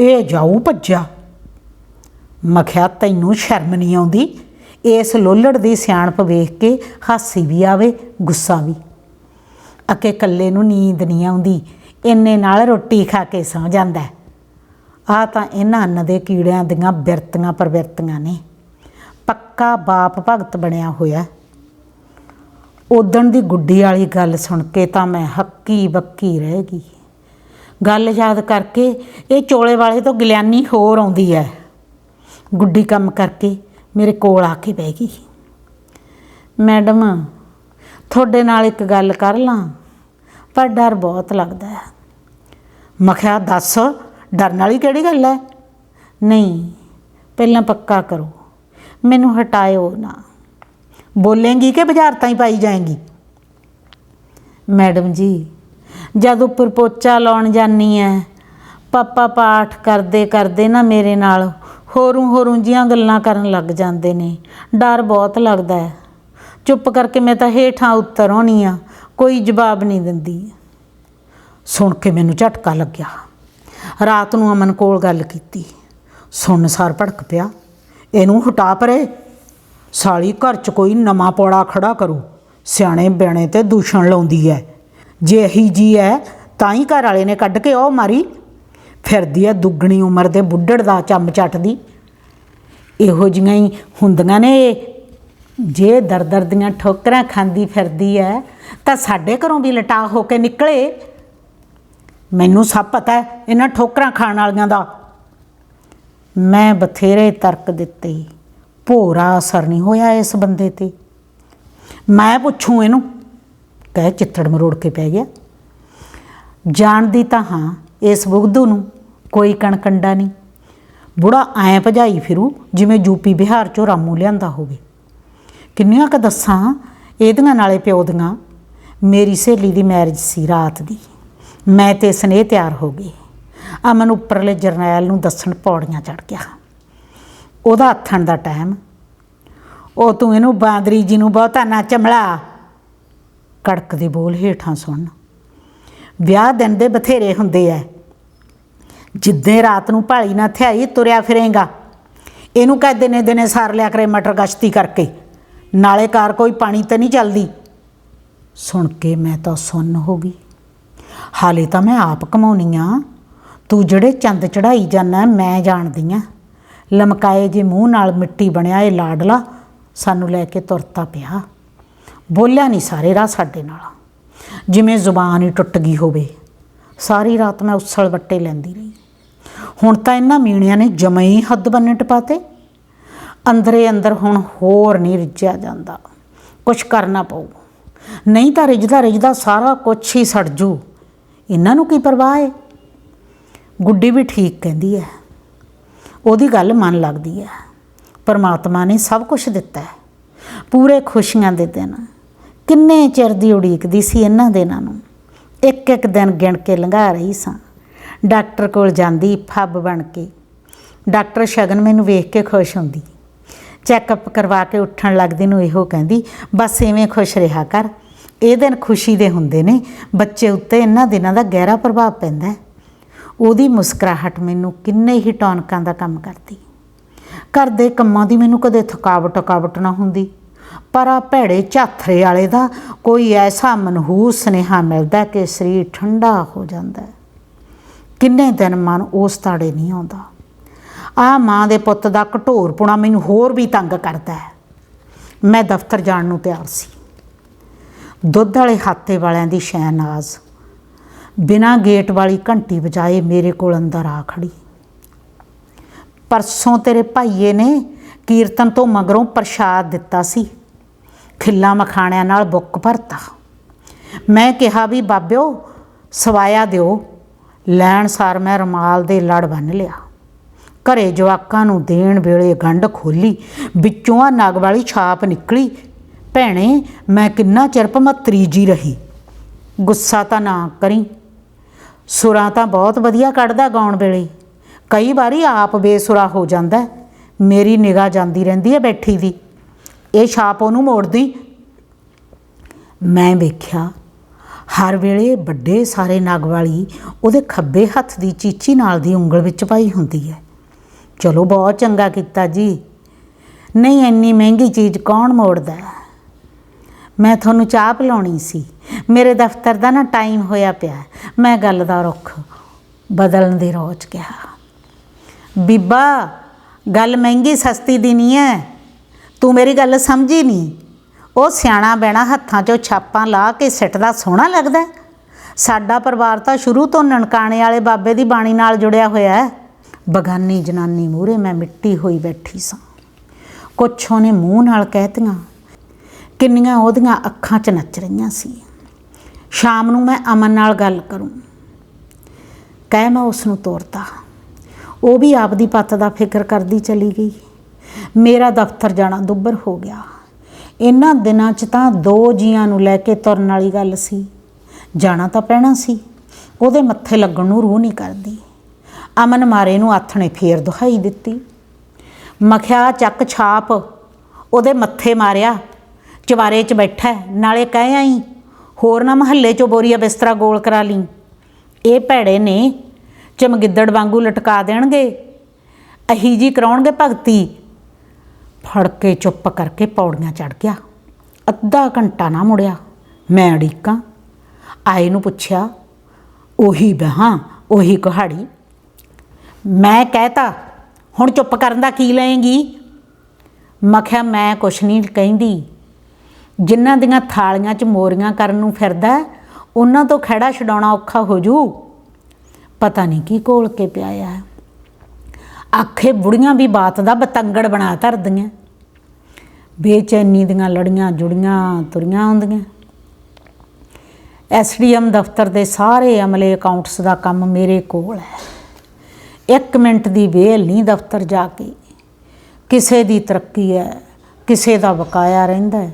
ਇਹ ਜਾਊ ਭੱਜਿਆ। ਮਖਿਆ ਤੈਨੂੰ ਸ਼ਰਮ ਨਹੀਂ ਆਉਂਦੀ? ਇਸ ਲੋਲੜ ਦੀ ਸਿਆਣਪ ਵੇਖ ਕੇ ਹਾਸੀ ਵੀ ਆਵੇ, ਗੁੱਸਾ ਵੀ। ਅਕੇ ਕੱਲੇ ਨੂੰ ਨੀਂਦ ਨਹੀਂ ਆਉਂਦੀ, ਇੰਨੇ ਨਾਲ ਰੋਟੀ ਖਾ ਕੇ ਸੌ ਜਾਂਦਾ ਆ ਤਾਂ ਇਹਨਾਂ ਅੰਨ ਦੇ ਕੀੜਿਆਂ ਦੀਆਂ ਬਿਰਤੀਆਂ ਪਰਵਿਰਤੀਆਂ ਨੇ। ਪੱਕਾ ਬਾਪ ਭਗਤ ਬਣਿਆ ਹੋਇਆ ਉਦਣ ਦੀ ਗੁੱਡੀ ਵਾਲੀ ਗੱਲ ਸੁਣ ਕੇ ਤਾਂ ਮੈਂ ਹੱਕੀ ਬੱਕੀ ਰਹਿ ਗਈ। ਗੱਲ ਯਾਦ ਕਰਕੇ ਇਹ ਚੋਲੇ ਵਾਲੇ ਤੋਂ ਗਿਲਿਆਨੀ ਹੋਰ ਆਉਂਦੀ ਹੈ। ਗੁੱਡੀ ਕੰਮ ਕਰਕੇ ਮੇਰੇ ਕੋਲ ਆ ਕੇ ਬਹਿ ਗਈ। ਮੈਡਮ, ਤੁਹਾਡੇ ਨਾਲ ਇੱਕ ਗੱਲ ਕਰ ਲਾਂ। ਪਰ ਡਰ ਬਹੁਤ ਲੱਗਦਾ ਹੈ। ਮਖਿਆ ਦੱਸ, ਡਰਨ ਵਾਲੀ ਕਿਹੜੀ ਗੱਲ ਹੈ? ਨਹੀਂ, ਪਹਿਲਾਂ ਪੱਕਾ ਕਰੋ। ਮੈਨੂੰ ਹਟਾਇਓ ਨਾ। ਬੋਲੇਂਗੀ ਕਿ ਬਾਜ਼ਾਰ ਤਾਂ ਹੀ ਪਾਈ ਜਾਏਗੀ? ਮੈਡਮ ਜੀ, ਜਦ ਉੱਪਰ ਪੋਚਾ ਲਾਉਣ ਜਾਨੀ ਐ, ਪਾਪਾ ਪਾਠ ਕਰਦੇ ਕਰਦੇ ਨਾ ਮੇਰੇ ਨਾਲ ਹੋਰੂ ਹੋਰੂ ਜੀਆਂ ਗੱਲਾਂ ਕਰਨ ਲੱਗ ਜਾਂਦੇ ਨੇ। ਡਰ ਬਹੁਤ ਲੱਗਦਾ ਹੈ। ਚੁੱਪ ਕਰਕੇ ਮੈਂ ਤਾਂ ਹੇਠਾਂ ਉੱਤਰ ਆਉਣੀ ਆ, ਕੋਈ ਜਵਾਬ ਨਹੀਂ ਦਿੰਦੀ। ਸੁਣ ਕੇ ਮੈਨੂੰ ਝਟਕਾ ਲੱਗਿਆ। ਰਾਤ ਨੂੰ ਅਮਨ ਕੋਲ ਗੱਲ ਕੀਤੀ। ਸੁਣ ਸਾਰ ਭੜਕ ਪਿਆ। ਇਹਨੂੰ ਹਟਾ ਪਰੇ। ਸਾਲੀ ਘਰ 'ਚ ਕੋਈ ਨਵਾਂ ਪੌੜਾ ਖੜਾ ਕਰੂ। ਸਿਆਣੇ ਬਿਆਣੇ ਤੇ ਦੂਸ਼ਣ ਲਾਉਂਦੀ ਐ। ਜੇ ਇਹੀ ਜੀ ਐ, ਤਾਂ ਹੀ ਘਰ ਵਾਲੇ ਨੇ ਕੱਢ ਕੇ ਉਹ ਮਾਰੀ। ਫਿਰਦੀ ਐ, ਦੁੱਗਣੀ ਉਮਰ ਦੇ ਬੁੱਢੜ ਦਾ ਚੰਮ ਚੱਟਦੀ ਇਹੋ ਜਿਹੀਆਂ ਹੀ ਹੁੰਦੀਆਂ ਨੇ ਜੇ ਦਰ ਦਰ ਦੀਆਂ ਠੋਕਰਾਂ ਖਾਂਦੀ ਫਿਰਦੀ ਐ, ਤਾਂ ਸਾਡੇ ਘਰੋਂ ਵੀ ਲਟਾ ਹੋ ਕੇ ਨਿਕਲੇ। ਮੈਨੂੰ ਸਭ ਪਤਾ ਇਹਨਾਂ ਠੋਕਰਾਂ ਖਾਣ ਵਾਲੀਆਂ ਦਾ। ਮੈਂ ਬਥੇਰੇ ਤਰਕ ਦਿੱਤੇ, ਭੋਰਾ ਅਸਰ ਨਹੀਂ ਹੋਇਆ ਇਸ ਬੰਦੇ ਤੇ। ਮੈਂ ਪੁੱਛੂੰ ਇਹਨੂੰ, ਕਹਿ ਚਿੱਤੜ ਮਰੋੜ ਕੇ ਪੈ ਗਿਆ। ਜਾਣਦੀ ਤਾਂ ਹਾਂ, ਇਸ ਬੁਗਦੂ ਨੂੰ ਕੋਈ ਕਣਕੰਡਾ ਨਹੀਂ। ਬੁੜਾ ਐਂ ਭਜਾਈ ਫਿਰੂ, ਜਿਵੇਂ ਯੂਪੀ ਬਿਹਾਰ ਚੋਂ ਰਾਮੂ ਲਿਆਂਦਾ ਹੋਵੇ। ਕਿੰਨੀਆਂ ਕ ਦੱਸਾਂ ਇਹਦੀਆਂ ਨਾਲੇ ਪਿਓ ਦੀਆਂ, ਮੇਰੀ ਸਹੇਲੀ ਦੀ ਮੈਰਿਜ ਸੀ ਰਾਤ ਦੀ। ਮੈਂ ਤੇ ਸਨੇਹ ਤਿਆਰ ਹੋ ਗਏ। ਅਮਨ ਉੱਪਰਲੇ ਜਰਨੈਲ ਨੂੰ ਦੱਸਣ ਪੌੜੀਆਂ ਚੜ ਗਿਆ। ਉਹਦਾ ਹੱਥਣ ਦਾ ਟਾਈਮ ਉਹ ਤੂੰ ਇਹਨੂੰ ਬਾਂਦਰੀ ਜੀ ਨੂੰ ਬਹੁਤਾ ਨਾ ਚਮਲਾ ਕੜਕਦੇ ਬੋਲ ਹੇਠਾਂ ਸੁਣ ਵਿਆਹ ਦਿਨ ਦੇ ਬਥੇਰੇ ਹੁੰਦੇ ਐ। ਜਿੱਦੇ ਰਾਤ ਨੂੰ ਭਾਲੀ ਨਾ ਥਿਆਈ, ਤੁਰਿਆ ਫਿਰੇਗਾ। ਇਹਨੂੰ ਕਹਿ ਦਿਨੇ ਦਿਨੇ ਸਾਰ ਲਿਆ ਕਰੇ ਮਟਰ ਗਸ਼ਤੀ ਕਰਕੇ। ਨਾਲੇ ਕਾਰ ਕੋਈ ਪਾਣੀ ਤੇ ਨਹੀਂ ਚੱਲਦੀ। ਸੁਣ ਕੇ ਮੈਂ ਤਾਂ ਸੁੰਨ ਹੋ ਗਈ। ਹਾਲੇ ਤਾਂ ਮੈਂ ਆਪ ਕਮਾਉਣੀ ਆ। ਤੂੰ ਜਿਹੜੇ ਚੰਦ ਚੜਾਈ ਜਾਂਦਾ ਮੈਂ ਜਾਣਦੀ ਆ। ਲਮਕਾਏ ਜੇ ਮੂੰਹ ਨਾਲ ਮਿੱਟੀ ਬਣਿਆ ਇਹ ਲਾਡਲਾ, ਸਾਨੂੰ ਲੈ ਕੇ ਤੁਰਤਾ ਪਿਆ। ਬੋਲਿਆ ਨਹੀਂ ਸਾਰੇ ਰਾਹ ਸਾਡੇ ਨਾਲ। ਜਿਵੇਂ ਜ਼ੁਬਾਨ ਹੀ ਟੁੱਟ ਗਈ ਹੋਵੇ। ਸਾਰੀ ਰਾਤ ਮੈਂ ਉਸਲ ਵੱਟੇ ਲੈਂਦੀ ਰਹੀ। ਹੁਣ ਤਾਂ ਇਹਨਾਂ ਮੀਣਿਆਂ ਨੇ ਜਮੇ ਹੀ ਹੱਦ ਬੰਨੇ ਟਪਾਤੇ। ਅੰਦਰੇ ਅੰਦਰ ਹੁਣ ਹੋਰ ਨਹੀਂ ਰਿੱਝਿਆ ਜਾਂਦਾ। ਕੁਛ ਕਰਨਾ ਪਊ। ਨਹੀਂ ਤਾਂ ਰਿੱਝਦਾ ਰਿੱਝਦਾ ਸਾਰਾ ਕੁਛ ਹੀ ਸੜ ਜੂ। ਇਹਨਾਂ ਨੂੰ ਕੀ ਪਰਵਾਹ ਹੈ ਗੁੱਡੀ ਵੀ ਠੀਕ ਕਹਿੰਦੀ ਹੈ ਉਹਦੀ ਗੱਲ ਮਨ ਲੱਗਦੀ ਹੈ ਪਰਮਾਤਮਾ ਨੇ ਸਭ ਕੁਝ ਦਿੱਤਾ ਹੈ ਪੂਰੇ ਖੁਸ਼ੀਆਂ ਦੇ ਦਿਨ। ਕਿੰਨੇ ਚਿਰ ਦੀ ਉਡੀਕਦੀ ਸੀ ਇਹਨਾਂ ਦਿਨਾਂ ਨੂੰ। ਇੱਕ ਇੱਕ ਦਿਨ ਗਿਣ ਕੇ ਲੰਘਾ ਰਹੀ ਸਾਂ। ਡਾਕਟਰ ਕੋਲ ਜਾਂਦੀ, ਫੱਬ ਬਣ ਕੇ। ਡਾਕਟਰ ਸ਼ਗਨ ਮੈਨੂੰ ਵੇਖ ਕੇ ਖੁਸ਼ ਹੁੰਦੀ। ਚੈੱਕਅਪ ਕਰਵਾ ਕੇ ਉੱਠਣ ਲੱਗਦੇ ਨੂੰ ਇਹੋ ਕਹਿੰਦੀ, ਬਸ ਐਵੇਂ ਖੁਸ਼ ਰਿਹਾ ਕਰ। ਇਹ ਦਿਨ ਖੁਸ਼ੀ ਦੇ ਹੁੰਦੇ ਨੇ। ਬੱਚੇ ਉੱਤੇ ਇਹਨਾਂ ਦਿਨਾਂ ਦਾ ਗਹਿਰਾ ਪ੍ਰਭਾਵ ਪੈਂਦਾ ਹੈ। ਉਹਦੀ ਮੁਸਕਰਾਹਟ ਮੈਨੂੰ ਕਿੰਨੇ ਹੀ ਟੌਨਕਾਂ ਦਾ ਕੰਮ ਕਰਦੀ। ਘਰ ਦੇ ਕੰਮਾਂ ਦੀ ਮੈਨੂੰ ਕਦੇ ਥਕਾਵਟ ਟਕਾਵਟ ਨਾ ਹੁੰਦੀ। ਪਰ ਆ ਭੈੜੇ ਝਾਥਰੇ ਵਾਲੇ ਦਾ ਕੋਈ ਐਸਾ ਮਨਹੂਸ ਸੁਨੇਹਾ ਮਿਲਦਾ ਕਿ ਸਰੀਰ ਠੰਡਾ ਹੋ ਜਾਂਦਾ ਹੈ। ਕਿੰਨੇ ਦਿਨ ਮਨ ਉਸ ਤਾੜੇ ਨਹੀਂ ਆਉਂਦਾ? ਆ ਮਾਂ ਦੇ ਪੁੱਤ ਦਾ ਘਟੋਰਪੁਣਾ ਮੈਨੂੰ ਹੋਰ ਵੀ ਤੰਗ ਕਰਦਾ ਹੈ। ਮੈਂ ਦਫ਼ਤਰ ਜਾਣ ਨੂੰ ਤਿਆਰ ਸੀ। ਦੁੱਧ ਵਾਲੇ ਹਾਤੇ ਵਾਲਿਆਂ ਦੀ ਸ਼ਹਿਨਾਜ਼ ਬਿਨਾਂ ਗੇਟ ਵਾਲੀ ਘੰਟੀ ਵਜਾਏ ਮੇਰੇ ਕੋਲ ਅੰਦਰ ਆ ਖੜੀ। ਪਰਸੋਂ ਤੇਰੇ ਭਾਈਏ ਨੇ ਕੀਰਤਨ ਤੋਂ ਮਗਰੋਂ ਪ੍ਰਸ਼ਾਦ ਦਿੱਤਾ ਸੀ। ਖਿੱਲਾ ਮਖਾਣਿਆਂ ਨਾਲ ਬੁੱਕ ਭਰਤਾ। ਮੈਂ ਕਿਹਾ ਵੀ ਬਾਬਿਓ, ਸਵਾਇਆ ਦਿਓ। ਲੈਣ ਸਾਰ ਮੈਂ ਰਮਾਲ ਦੇ ਲੜ ਬੰਨ ਲਿਆ। ਘਰੇ ਜਵਾਕਾਂ ਨੂੰ ਦੇਣ ਵੇਲੇ ਗੰਢ ਖੋਲੀ ਵਿੱਚੋਂ ਆ ਨਗ ਵਾਲੀ ਛਾਪ ਨਿਕਲੀ। ਭੈਣੇ, ਮੈਂ ਕਿੰਨਾ ਚਿਰ ਭਮੱਤਰੀ ਜੀ ਰਹੀ? ਗੁੱਸਾ ਤਾਂ ਨਾ ਕਰੀ। ਸੁਰਾਂ ਤਾਂ ਬਹੁਤ ਵਧੀਆ ਕੱਢਦਾ ਗਾਉਣ ਵੇਲੇ। ਕਈ ਵਾਰੀ ਆਪ ਬੇਸੁਰਾ ਹੋ ਜਾਂਦਾ ਮੇਰੀ ਨਿਗਾਹ ਜਾਂਦੀ ਰਹਿੰਦੀ ਹੈ ਬੈਠੀ ਦੀ। ਇਹ ਛਾਪ ਉਹਨੂੰ ਮੋੜਦੀ। ਮੈਂ ਵੇਖਿਆ ਹਰ ਵੇਲੇ ਵੱਡੇ ਸਾਰੇ ਨਗ ਵਾਲੀ ਉਹਦੇ ਖੱਬੇ ਹੱਥ ਦੀ ਚੀਚੀ ਨਾਲ ਦੀ ਉਂਗਲ ਵਿੱਚ ਪਾਈ ਹੁੰਦੀ ਹੈ। ਚਲੋ ਬਹੁਤ ਚੰਗਾ ਕੀਤਾ ਜੀ। ਨਹੀਂ, ਇੰਨੀ ਮਹਿੰਗੀ ਚੀਜ਼ ਕੌਣ ਮੋੜਦਾ? ਮੈਂ ਤੁਹਾਨੂੰ ਚਾਹ ਪਿਲਾਉਣੀ ਸੀ। ਮੇਰੇ ਦਫ਼ਤਰ ਦਾ ਨਾ ਟਾਈਮ ਹੋਇਆ ਪਿਆ। ਮੈਂ ਗੱਲ ਦਾ ਰੁੱਖ ਬਦਲਣ ਦੇ ਰੋਚ ਕਿਹਾ। ਬੀਬਾ, ਗੱਲ ਮਹਿੰਗੀ ਸਸਤੀ ਦੀ ਨਹੀਂ ਹੈ। ਤੂੰ ਮੇਰੀ ਗੱਲ ਸਮਝੀ ਨਹੀਂ। ਉਹ ਸਿਆਣਾ ਬੈਣਾ ਹੱਥਾਂ 'ਚੋਂ ਛਾਪਾਂ ਲਾ ਕੇ ਸਿੱਟਦਾ ਸੋਹਣਾ ਲੱਗਦਾ ਸਾਡਾ ਪਰਿਵਾਰ ਤਾਂ ਸ਼ੁਰੂ ਤੋਂ ਨਨਕਾਣੇ ਵਾਲੇ ਬਾਬੇ ਦੀ ਬਾਣੀ ਨਾਲ ਜੁੜਿਆ ਹੋਇਆ ਹੈ। ਬਗਾਨੀ ਜਨਾਨੀ ਮੂਹਰੇ ਮੈਂ ਮਿੱਟੀ ਹੋਈ ਬੈਠੀ ਸਾਂ। ਕੁਛ ਉਹਨੇ ਮੂੰਹ ਨਾਲ ਕਹਿਤੀਆਂ, ਕਿੰਨੀਆਂ ਉਹਦੀਆਂ ਅੱਖਾਂ 'ਚ ਨੱਚ ਰਹੀਆਂ ਸੀ। ਸ਼ਾਮ ਨੂੰ ਮੈਂ ਅਮਨ ਨਾਲ ਗੱਲ ਕਰੂੰ। ਕਹਿ ਮੈਂ ਉਸ ਨੂੰ ਤੋਰਤਾ। ਉਹ ਵੀ ਆਪਦੀ ਪੱਤ ਦਾ ਫਿਕਰ ਕਰਦੀ ਚਲੀ ਗਈ। ਮੇਰਾ ਦਫ਼ਤਰ ਜਾਣਾ ਦੁੱਬਰ ਹੋ ਗਿਆ। ਇਹਨਾਂ ਦਿਨਾਂ 'ਚ ਤਾਂ ਦੋ ਜੀਆਂ ਨੂੰ ਲੈ ਕੇ ਤੁਰਨ ਵਾਲੀ ਗੱਲ ਸੀ। ਜਾਣਾ ਤਾਂ ਪੈਣਾ ਸੀ। ਉਹਦੇ ਮੱਥੇ ਲੱਗਣ ਨੂੰ ਰੂਹ ਨਹੀਂ ਕਰਦੀ। ਅਮਨ ਮਾਰੇ ਨੂੰ ਆਥਣੇ ਫੇਰ ਦੁਹਾਈ ਦਿੱਤੀ। ਮਖਿਆ, ਚੱਕ ਛਾਪ। ਉਹਦੇ ਮੱਥੇ ਮਾਰਿਆ। ਚਵਾਰੇ 'ਚ ਬੈਠਾ ਨਾਲੇ ਕਹਿ ਆਈ, ਹੋਰ ਨਾ ਮਹੱਲੇ 'ਚੋਂ ਬੋਰੀਆ ਬਿਸਤਰਾ ਗੋਲ ਕਰਾ ਲਈ। ਇਹ ਭੈੜੇ ਨੇ ਚਮਗਿੱਦੜ ਵਾਂਗੂ ਲਟਕਾ ਦੇਣਗੇ। ਅਹੀ ਜੀ ਕਰਾਉਣਗੇ ਭਗਤੀ। ਫੜ ਕੇ ਚੁੱਪ ਕਰਕੇ ਪੌੜੀਆਂ ਚੜ ਗਿਆ। ਅੱਧਾ ਘੰਟਾ ਨਾ ਮੁੜਿਆ। ਮੈਂ ਅੜੀਕਾਂ ਆਏ ਨੂੰ ਪੁੱਛਿਆ, ਉਹੀ ਬਹਾਂ ਉਹੀ ਕਹਾੜੀ? ਮੈਂ ਕਹਿਤਾ, ਹੁਣ ਚੁੱਪ ਕਰਨ ਦਾ ਕੀ ਲਏਗੀ? ਮੈਂ ਕਿਹਾ, ਮੈਂ ਕੁਛ ਨਹੀਂ ਕਹਿੰਦੀ। ਜਿਨ੍ਹਾਂ ਦੀਆਂ ਥਾਲੀਆਂ 'ਚ ਮੋਰੀਆਂ ਕਰਨ ਨੂੰ ਫਿਰਦਾ, ਉਹਨਾਂ ਤੋਂ ਖੜਾ ਛਡਾਉਣਾ ਔਖਾ ਹੋ ਜੂ। ਪਤਾ ਨਹੀਂ ਕੀ ਕੋਲ ਕੇ ਪਿਆਇਆ ਹੈ ਆਖੇ ਬੁੜੀਆਂ ਵੀ ਬਾਤ ਦਾ ਬਤੰਗੜ ਬਣਾ ਧਰਦੀਆਂ। ਬੇਚੈਨੀ ਦੀਆਂ ਲੜੀਆਂ ਜੁੜੀਆਂ ਤੁਰੀਆਂ ਹੁੰਦੀਆਂ ਐਸਡੀਐਮ ਦਫ਼ਤਰ ਦੇ ਸਾਰੇ ਅਮਲੇ ਅਕਾਊਂਟਸ ਦਾ ਕੰਮ ਮੇਰੇ ਕੋਲ ਹੈ। ਇੱਕ ਮਿੰਟ ਦੀ ਵੇਲ ਨਹੀਂ ਦਫ਼ਤਰ ਜਾ ਕੇ। ਕਿਸੇ ਦੀ ਤਰੱਕੀ ਹੈ, ਕਿਸੇ ਦਾ ਬਕਾਇਆ ਰਹਿੰਦਾ ਹੈ,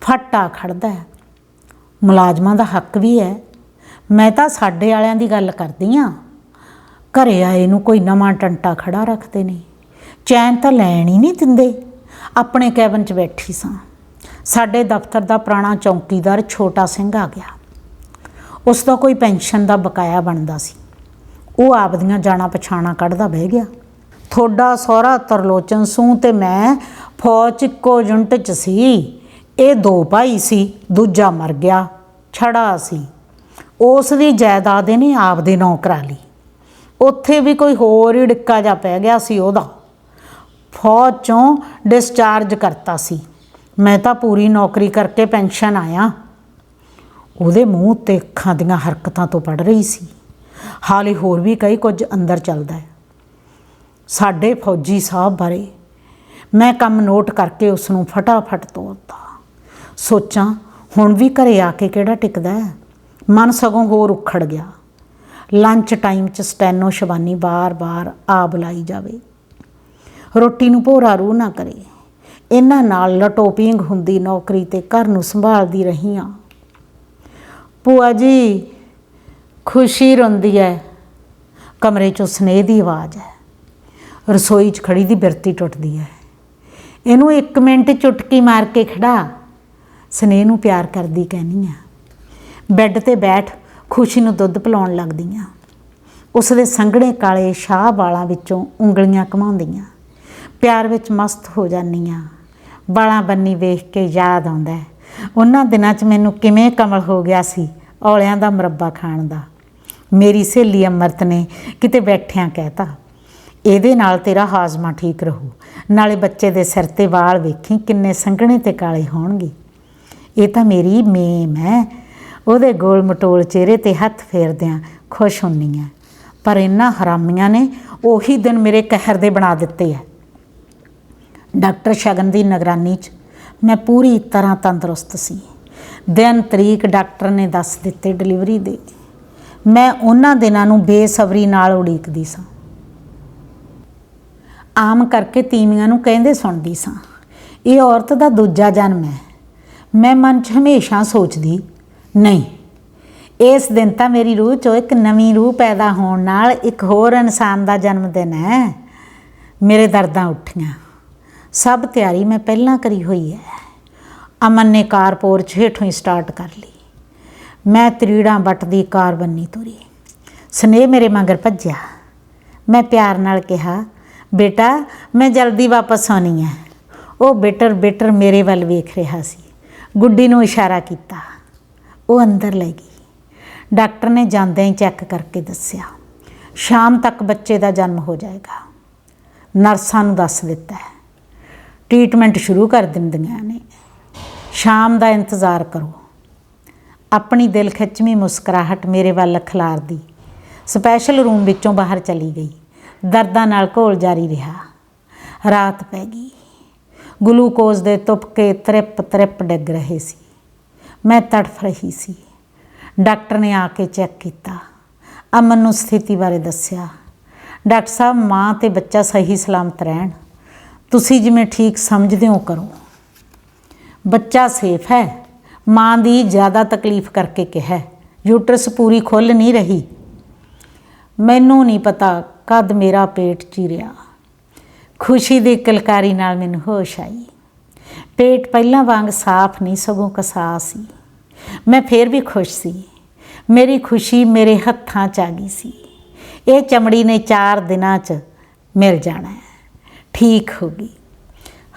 ਫੱਟਾ ਖੜਦਾ ਹੈ। ਮੁਲਾਜ਼ਮਾਂ ਦਾ ਹੱਕ ਵੀ ਹੈ। ਮੈਂ ਤਾਂ ਸਾਡੇ ਵਾਲਿਆਂ ਦੀ ਗੱਲ ਕਰਦੀ ਆ ਘਰੇ ਆਏ ਨੂੰ ਕੋਈ ਨਵਾਂ ਟੰਟਾ ਖੜਾ ਰੱਖਦੇ ਨੇ। ਚੈਨ ਤਾਂ ਲੈਣ ਹੀ ਨਹੀਂ ਦਿੰਦੇ। ਆਪਣੇ ਕੈਬਨ 'ਚ ਬੈਠੀ ਸਾਂ। ਸਾਡੇ ਦਫ਼ਤਰ ਦਾ ਪੁਰਾਣਾ ਚੌਕੀਦਾਰ ਛੋਟਾ ਸਿੰਘ ਆ ਗਿਆ। ਉਸ ਦਾ ਕੋਈ ਪੈਨਸ਼ਨ ਦਾ ਬਕਾਇਆ ਬਣਦਾ ਸੀ। ਉਹ ਆਪਦੀਆਂ ਜਾਣਾ ਪਛਾਣਾ ਕੱਢਦਾ ਬਹਿ ਗਿਆ। ਥੋੜਾ ਸਹੁਰਾ ਤਰਲੋਚਨ ਸੂ ਤੇ ਮੈਂ ਫੌਜ 'ਚ ਇੱਕੋ ਯੂਨਿਟ 'ਚ ਸੀ। ਇਹ ਦੋ ਭਾਈ ਸੀ, ਦੂਜਾ ਮਰ ਗਿਆ, ਛੜਾ ਸੀ। ਉਸ ਦੀ ਜਾਇਦਾਦ ਇਹਨੇ ਆਪਦੇ ਨਾਂ ਕਰਾ ਲਈ। ਉੱਥੇ ਵੀ ਕੋਈ ਹੋਰ ਹੀ ਡਿੱਕਾ ਜਾ ਪੈ ਗਿਆ ਸੀ ਉਹਦਾ। ਫੌਜ ਚੋਂ ਡਿਸਚਾਰਜ ਕਰਤਾ ਸੀ। ਮੈਂ ਤਾਂ ਪੂਰੀ ਨੌਕਰੀ ਕਰਕੇ ਪੈਨਸ਼ਨ ਆਇਆ। ਉਹਦੇ ਮੂੰਹ ਤੇ ਅੱਖਾਂ ਦੀਆਂ ਹਰਕਤਾਂ ਤੋਂ ਪੜ ਰਹੀ ਸੀ। ਹਾਲੇ ਹੋਰ ਵੀ ਕਈ ਕੁਝ ਅੰਦਰ ਚੱਲਦਾ ਹੈ। ਸਾਡੇ ਫੌਜੀ ਸਾਹਿਬ ਬਾਰੇ ਮੈਂ ਕੰਮ ਨੋਟ ਕਰਕੇ ਉਸ ਨੂੰ ਫਟਾਫਟ ਤੋੜਤਾ ਸੋਚਾਂ, ਹੁਣ ਵੀ ਘਰੇ ਆ ਕੇ ਕਿਹੜਾ ਟਿਕਦਾ ਹੈ? ਮਨ ਸਗੋਂ ਹੋਰ ਉਖੜ ਗਿਆ। ਲੰਚ ਟਾਈਮ 'ਚ ਸਟੈਨੋ ਸ਼ਬਾਨੀ ਬਾਰ-ਬਾਰ ਆ ਬੁਲਾਈ ਜਾਵੇ। ਰੋਟੀ ਨੂੰ ਭੋਰਾ ਰੂ ਨਾ ਕਰੇ। ਇਹਨਾਂ ਨਾਲ ਲਟੋਪਿੰਗ ਹੁੰਦੀ ਨੌਕਰੀ ਤੇ ਘਰ ਨੂੰ ਸੰਭਾਲਦੀ ਰਹੀ ਆ ਭੂਆ ਜੀ, ਖੁਸ਼ੀ ਰੋਂਦੀ ਹੈ ਕਮਰੇ 'ਚੋਂ ਸਨੇਹ ਦੀ ਆਵਾਜ਼ ਹੈ ਰਸੋਈ 'ਚ ਖੜੀ ਦੀ ਬਿਰਤੀ ਟੁੱਟਦੀ ਹੈ ਇਹਨੂੰ ਇੱਕ ਮਿੰਟ ਚੁਟਕੀ ਮਾਰ ਕੇ ਖੜਾ। ਸਨੇਹ ਨੂੰ ਪਿਆਰ ਕਰਦੀ ਕਹਿਨੀ ਆ। ਬੈੱਡ ਤੇ ਬੈਠ ਖੁਸ਼ੀ ਨੂੰ ਦੁੱਧ ਪਿਲਾਉਣ ਲੱਗਦੀਆਂ। ਆ ਉਸ ਦੇ ਸੰਘਣੇ ਕਾਲੇ ਸ਼ਾਹ ਵਾਲਾਂ ਵਿੱਚੋਂ ਉਂਗਲੀਆਂ ਘਮਾਉਂਦੀਆਂ ਪਿਆਰ ਵਿੱਚ ਮਸਤ ਹੋ ਜਾਂਦੀਆਂ। ਵਾਲਾਂ ਬੰਨੀ ਵੇਖ ਕੇ ਯਾਦ ਆਉਂਦਾ ਉਹਨਾਂ ਦਿਨਾਂ 'ਚ ਮੈਨੂੰ ਕਿਵੇਂ ਕਮਲ ਹੋ ਗਿਆ ਸੀ ਔਲਿਆਂ ਦਾ ਮੁਰੱਬਾ ਖਾਣ ਦਾ। ਮੇਰੀ ਸਹੇਲੀ ਅਮਰਤ ਨੇ ਕਿਤੇ ਬੈਠਿਆਂ ਕਹਿਤਾ, ਇਹਦੇ ਨਾਲ ਤੇਰਾ ਹਾਜ਼ਮਾ ਠੀਕ ਰਹੂ। ਨਾਲੇ ਬੱਚੇ ਦੇ ਸਿਰ ਤੇ ਵਾਲ ਵੇਖੀ ਕਿੰਨੇ ਸੰਘਣੇ ਤੇ ਕਾਲੇ ਹੋਣਗੇ। ਇਹ ਤਾਂ ਮੇਰੀ ਮੇਮ ਹੈ। ਉਹਦੇ ਗੋਲ ਮਟੋਲ ਚਿਹਰੇ ਤੇ ਹੱਥ ਫੇਰਦਿਆਂ ਖੁਸ਼ ਹੁੰਨੀ ਆ। ਪਰ ਇਹਨਾਂ ਹਰਾਮੀਆਂ ਨੇ, ਉਹੀ ਦਿਨ ਮੇਰੇ ਕਹਿਰ ਦੇ ਬਣਾ ਦਿੱਤੇ ਆ। ਡਾਕਟਰ ਸ਼ਗਨ ਦੀ ਨਿਗਰਾਨੀ 'ਚ ਮੈਂ ਪੂਰੀ ਤਰ੍ਹਾਂ ਤੰਦਰੁਸਤ ਸੀ। ਦਿਨ ਤਰੀਕ ਡਾਕਟਰ ਨੇ ਦੱਸ ਦਿੱਤੇ ਡਿਲੀਵਰੀ ਦੇ। ਮੈਂ ਉਹਨਾਂ ਦਿਨਾਂ ਨੂੰ ਬੇਸਬਰੀ ਨਾਲ ਉਡੀਕਦੀ ਸਾਂ। ਆਮ ਕਰਕੇ ਤੀਵੀਆਂ ਨੂੰ ਕਹਿੰਦੇ ਸੁਣਦੀ ਸਾਂ, ਇਹ ਔਰਤ ਦਾ ਦੂਜਾ ਜਨਮ ਹੈ। ਮੈਂ ਮਨ 'ਚ ਹਮੇਸ਼ਾ ਸੋਚਦੀ ਨਹੀਂ। ਇਸ ਦਿਨ ਤਾਂ ਮੇਰੀ ਰੂਹ 'ਚੋਂ ਇੱਕ ਨਵੀਂ ਰੂਹ ਪੈਦਾ ਹੋਣ ਨਾਲ ਇੱਕ ਹੋਰ ਇਨਸਾਨ ਦਾ ਜਨਮ ਦਿਨ ਹੈ। ਮੇਰੇ ਦਰਦਾਂ ਉੱਠੀਆਂ। ਸਭ ਤਿਆਰੀ ਮੈਂ ਪਹਿਲਾਂ ਕਰੀ ਹੋਈ ਹੈ। ਅਮਨ ਨੇ ਕਾਰ ਪੋਰਚ ਹੇਠੋਂ ਹੀ ਸਟਾਰਟ ਕਰ ਲਈ। ਮੈਂ ਤਰੀੜਾਂ ਵੱਟਦੀ ਕਾਰ ਬੰਨੀ ਤੁਰੀ। ਸਨੇਹ ਮੇਰੇ ਮਗਰ ਭੱਜਿਆ। ਮੈਂ ਪਿਆਰ ਨਾਲ ਕਿਹਾ, ਬੇਟਾ, ਮੈਂ ਜਲਦੀ ਵਾਪਸ ਆਉਣੀ ਹੈ। ਉਹ ਬੇਟਰ ਬੇਟਰ ਮੇਰੇ ਵੱਲ ਵੇਖ ਰਿਹਾ ਸੀ। ਗੁੱਡੀ ਨੂੰ ਇਸ਼ਾਰਾ ਕੀਤਾ। ਉਹ ਅੰਦਰ ਲੈ ਗਈ। ਡਾਕਟਰ ਨੇ ਜਾਂਦਿਆਂ ਹੀ ਚੈੱਕ ਕਰਕੇ ਦੱਸਿਆ, ਸ਼ਾਮ ਤੱਕ ਬੱਚੇ ਦਾ ਜਨਮ ਹੋ ਜਾਏਗਾ। ਨਰਸਾਂ ਨੂੰ ਦੱਸ ਦਿੱਤਾ ਹੈ। ਟ੍ਰੀਟਮੈਂਟ ਸ਼ੁਰੂ ਕਰ ਦਿੰਦੀਆਂ ਨੇ। ਸ਼ਾਮ ਦਾ ਇੰਤਜ਼ਾਰ ਕਰੋ। ਆਪਣੀ ਦਿਲ ਖਿੱਚਵੀਂ ਮੁਸਕਰਾਹਟ ਮੇਰੇ ਵੱਲ ਖਿਲਾਰਦੀ। ਸਪੈਸ਼ਲ ਰੂਮ ਵਿੱਚੋਂ ਬਾਹਰ ਚਲੀ ਗਈ। ਦਰਦਾਂ ਨਾਲ ਘੋਲ ਜਾਰੀ ਰਿਹਾ। ਰਾਤ ਪੈ ਗਈ। ਗਲੂਕੋਜ਼ ਦੇ ਤੁਪਕੇ ਤ੍ਰਿਪ ਤ੍ਰਿਪ ਡਿੱਗ ਰਹੇ ਸੀ। ਮੈਂ ਤੜਫ ਰਹੀ ਸੀ। ਡਾਕਟਰ ਨੇ ਆ ਕੇ ਚੈੱਕ ਕੀਤਾ। ਅਮਨ ਨੂੰ ਸਥਿਤੀ ਬਾਰੇ ਦੱਸਿਆ। ਡਾਕਟਰ ਸਾਹਿਬ, ਮਾਂ ਤੇ ਬੱਚਾ ਸਹੀ ਸਲਾਮਤ ਰਹਿਣ। ਤੁਸੀਂ ਜਿਵੇਂ ਠੀਕ ਸਮਝਦੇ ਹੋ, ਕਰੋ। ਬੱਚਾ ਸੇਫ ਹੈ। ਮਾਂ ਦੀ ਜ਼ਿਆਦਾ ਤਕਲੀਫ ਕਰਕੇ ਕਿਹਾ ਯੂਟਰਸ ਪੂਰੀ ਖੁੱਲ ਨਹੀਂ ਰਹੀ। ਮੈਨੂੰ ਨਹੀਂ ਪਤਾ ਕਦ ਮੇਰਾ ਪੇਟ ਚੀਰਿਆ। ਖੁਸ਼ੀ ਦੀ ਕਲਕਾਰੀ ਨਾਲ ਮੈਨੂੰ ਹੋਸ਼ ਆਈ। ਪੇਟ ਪਹਿਲਾਂ ਵਾਂਗ ਸਾਫ਼ ਨਹੀਂ, ਸਗੋਂ ਕਸਾ ਸੀ। ਮੈਂ ਫੇਰ ਵੀ ਖੁਸ਼ ਸੀ। ਮੇਰੀ ਖੁਸ਼ੀ ਮੇਰੇ ਹੱਥਾਂ 'ਚ ਆ ਗਈ ਸੀ। ਇਹ ਚਮੜੀ ਨੇ 4 ਦਿਨਾਂ 'ਚ ਮਿਲ ਜਾਣਾ ਹੈ। ਠੀਕ ਹੋ ਗਈ।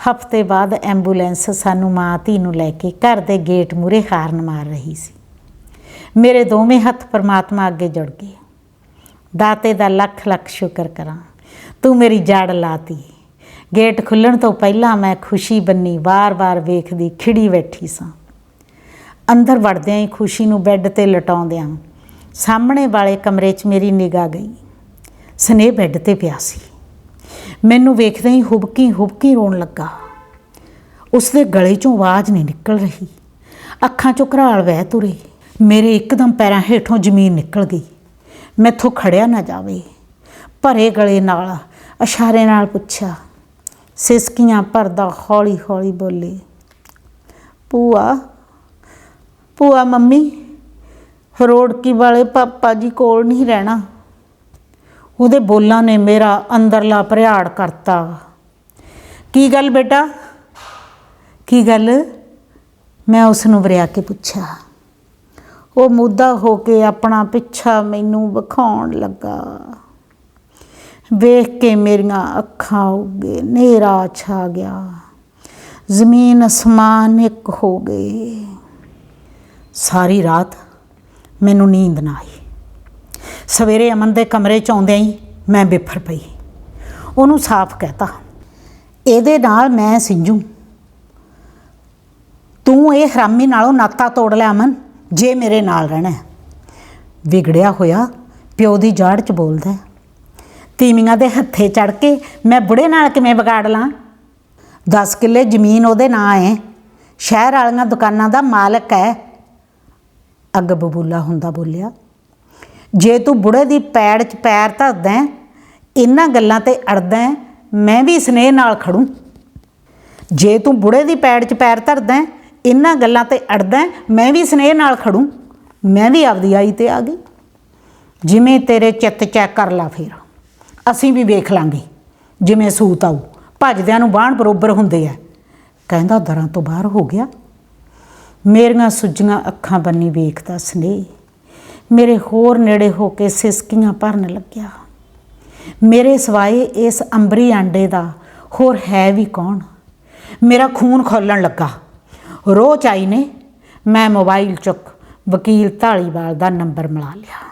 ਹਫ਼ਤੇ ਬਾਅਦ ਐਂਬੂਲੈਂਸ ਸਾਨੂੰ ਮਾਂ ਧੀ ਨੂੰ ਲੈ ਕੇ ਘਰ ਦੇ ਗੇਟ ਮੂਰੇ ਹਾਰਨ ਮਾਰ ਰਹੀ ਸੀ। ਮੇਰੇ ਦੋਵੇਂ ਹੱਥ ਪਰਮਾਤਮਾ ਅੱਗੇ ਜੁੜ ਗਏ। ਦਾਤੇ ਦਾ ਲੱਖ ਲੱਖ ਸ਼ੁਕਰ ਕਰਾਂ। ਤੂੰ ਮੇਰੀ ਜੜ ਲਾਤੀ। ਗੇਟ ਖੁੱਲਣ ਤੋਂ ਪਹਿਲਾਂ ਮੈਂ ਖੁਸ਼ੀ ਬੰਨੀ, ਵਾਰ-ਵਾਰ ਵੇਖਦੀ, ਖਿੜੀ ਬੈਠੀ ਸਾਂ। ਅੰਦਰ ਵੜਦਿਆਂ ਹੀ ਖੁਸ਼ੀ ਨੂੰ ਬੈੱਡ ਤੇ ਲਟਾਉਂਦਿਆਂ ਸਾਹਮਣੇ ਵਾਲੇ ਕਮਰੇ 'ਚ ਮੇਰੀ ਨਿਗਾਹ ਗਈ। ਸਨੇਹ ਬੈੱਡ ਤੇ ਪਿਆ ਸੀ। ਮੈਨੂੰ ਵੇਖਦਿਆਂ ਹੀ ਹੁਬਕੀ ਹੁਬਕੀ ਰੋਣ ਲੱਗਾ। ਉਸਦੇ ਗਲੇ 'ਚੋਂ ਆਵਾਜ਼ ਨਹੀਂ ਨਿਕਲ ਰਹੀ। ਅੱਖਾਂ 'ਚੋਂ ਘਰਾਲ ਵਹਿ ਤੁਰੇ। ਮੇਰੇ ਇੱਕਦਮ ਪੈਰਾਂ ਹੇਠੋਂ ਜ਼ਮੀਨ ਨਿਕਲ ਗਈ। ਮੈਥੋਂ ਖੜਿਆ ਨਾ ਜਾਵੇ। ਭਰੇ ਗਲੇ ਨਾਲ, ਇਸ਼ਾਰੇ ਨਾਲ ਪੁੱਛਿਆ ਸਿਸਕੀਆਂ ਭਰਦਾ ਹੌਲੀ ਹੌਲੀ ਬੋਲੇ ਪੂਆ ਪੂਆ ਮੰਮੀ, ਰੋੜਕੀ ਵਾਲੇ ਪਾਪਾ ਜੀ ਕੋਲ ਨਹੀਂ ਰਹਿਣਾ। ਉਹਦੇ ਬੋਲਾਂ ਨੇ ਮੇਰਾ ਅੰਦਰਲਾ ਭਰਿਆੜ ਕਰਤਾ। ਕੀ ਗੱਲ ਬੇਟਾ? ਕੀ ਗੱਲ? ਮੈਂ ਉਸ ਨੂੰ ਵਰਿਆ ਕੇ ਪੁੱਛਿਆ। ਉਹ ਮੁੱਦਾ ਹੋ ਕੇ ਆਪਣਾ ਪਿੱਛਾ ਮੈਨੂੰ ਵਿਖਾਉਣ ਲੱਗਾ। ਵੇਖ ਕੇ ਮੇਰੀਆਂ ਅੱਖਾਂ ਉੱਗੇ ਹਨੇਰਾ ਛਾ ਗਿਆ। ਜ਼ਮੀਨ ਅਸਮਾਨ ਇੱਕ ਹੋ ਗਏ ਸਾਰੀ ਰਾਤ ਮੈਨੂੰ ਨੀਂਦ ਨਾ ਆਈ। ਸਵੇਰੇ ਅਮਨ ਦੇ ਕਮਰੇ ਚ ਆਉਂਦਿਆਂ ਹੀ ਮੈਂ ਬਿਫਰ ਪਈ। ਉਹਨੂੰ ਸਾਫ਼ ਕਹਿਤਾ, ਇਹਦੇ ਨਾਲ ਮੈਂ ਸਿੰਜੂ। ਤੂੰ ਇਹ ਹਰਾਮੀ ਨਾਲੋਂ ਨਾਤਾ ਤੋੜ ਲੈ ਅਮਨ, ਜੇ ਮੇਰੇ ਨਾਲ ਰਹਿਣਾ ਵਿਗੜਿਆ ਹੋਇਆ ਪਿਓ ਦੀ ਜਾੜ ਚ ਬੋਲਦਾ ਤੀਵੀਆਂ ਦੇ ਹੱਥੇ ਚੜ ਕੇ ਮੈਂ ਬੁੜੇ ਨਾਲ ਕਿਵੇਂ ਵਿਗਾੜ ਲਾਂ? 10 ਕਿੱਲੇ ਜ਼ਮੀਨ ਉਹਦੇ ਨਾਂ ਹੈ ਸ਼ਹਿਰ ਵਾਲੀਆਂ ਦੁਕਾਨਾਂ ਦਾ ਮਾਲਕ ਹੈ ਅੱਗ ਬਬੂਲਾ ਹੁੰਦਾ ਬੋਲਿਆ। ਜੇ ਤੂੰ ਬੁੜੇ ਦੀ ਪੈੜ 'ਚ ਪੈਰ ਧਰਦਾ ਇਹਨਾਂ ਗੱਲਾਂ ਤੇ ਅੜਦਾ ਮੈਂ ਵੀ ਸਨੇਹ ਨਾਲ ਖੜੂੰ। ਜੇ ਤੂੰ ਬੁੜੇ ਦੀ ਪੈੜ 'ਚ ਪੈਰ ਧਰਦਾ ਇਹਨਾਂ ਗੱਲਾਂ ਤੇ ਅੜਦਾ ਹੈ, ਮੈਂ ਵੀ ਸਨੇਹ ਨਾਲ ਖੜੂੰ। ਮੈਂ ਵੀ ਆਪਦੀ ਆਈ ਤੇ ਆ ਗਈ। ਜਿਵੇਂ ਤੇਰੇ ਚਿੱਤ ਚੈੱਕ ਕਰ ਲਾ ਫੇਰ। ਅਸੀਂ ਵੀ ਵੇਖ ਲਾਂਗੇ, ਜਿਵੇਂ ਸੂਤ ਆਊ। ਭੱਜਦਿਆਂ ਨੂੰ ਬਾਣ ਬਰੋਬਰ ਹੁੰਦੇ ਆ। ਕਹਿੰਦਾ ਦਰਾਂ ਤੋਂ ਬਾਹਰ ਹੋ ਗਿਆ। ਮੇਰੀਆਂ ਸੁੱਜੀਆਂ ਅੱਖਾਂ ਬੰਨੀ ਵੇਖਦਾ ਸਨੇਹ। ਮੇਰੇ ਹੋਰ ਨੇੜੇ ਹੋ ਕੇ ਸਿਸਕੀਆਂ ਭਰਨ ਲੱਗਿਆ। ਮੇਰੇ ਸਵਾਏ ਇਸ ਅੰਬਰੀ ਆਂਡੇ ਦਾ ਹੋਰ ਹੈ ਵੀ ਕੌਣ? ਮੇਰਾ ਖੂਨ ਖੋਲਣ ਲੱਗਾ। ਰੋਹ ਚਾਈ ਨੇ। ਮੈਂ ਮੋਬਾਈਲ ਚੁੱਕ ਵਕੀਲ ਢਾਲੀਵਾਲ ਦਾ ਨੰਬਰ ਮਿਲਾ ਲਿਆ।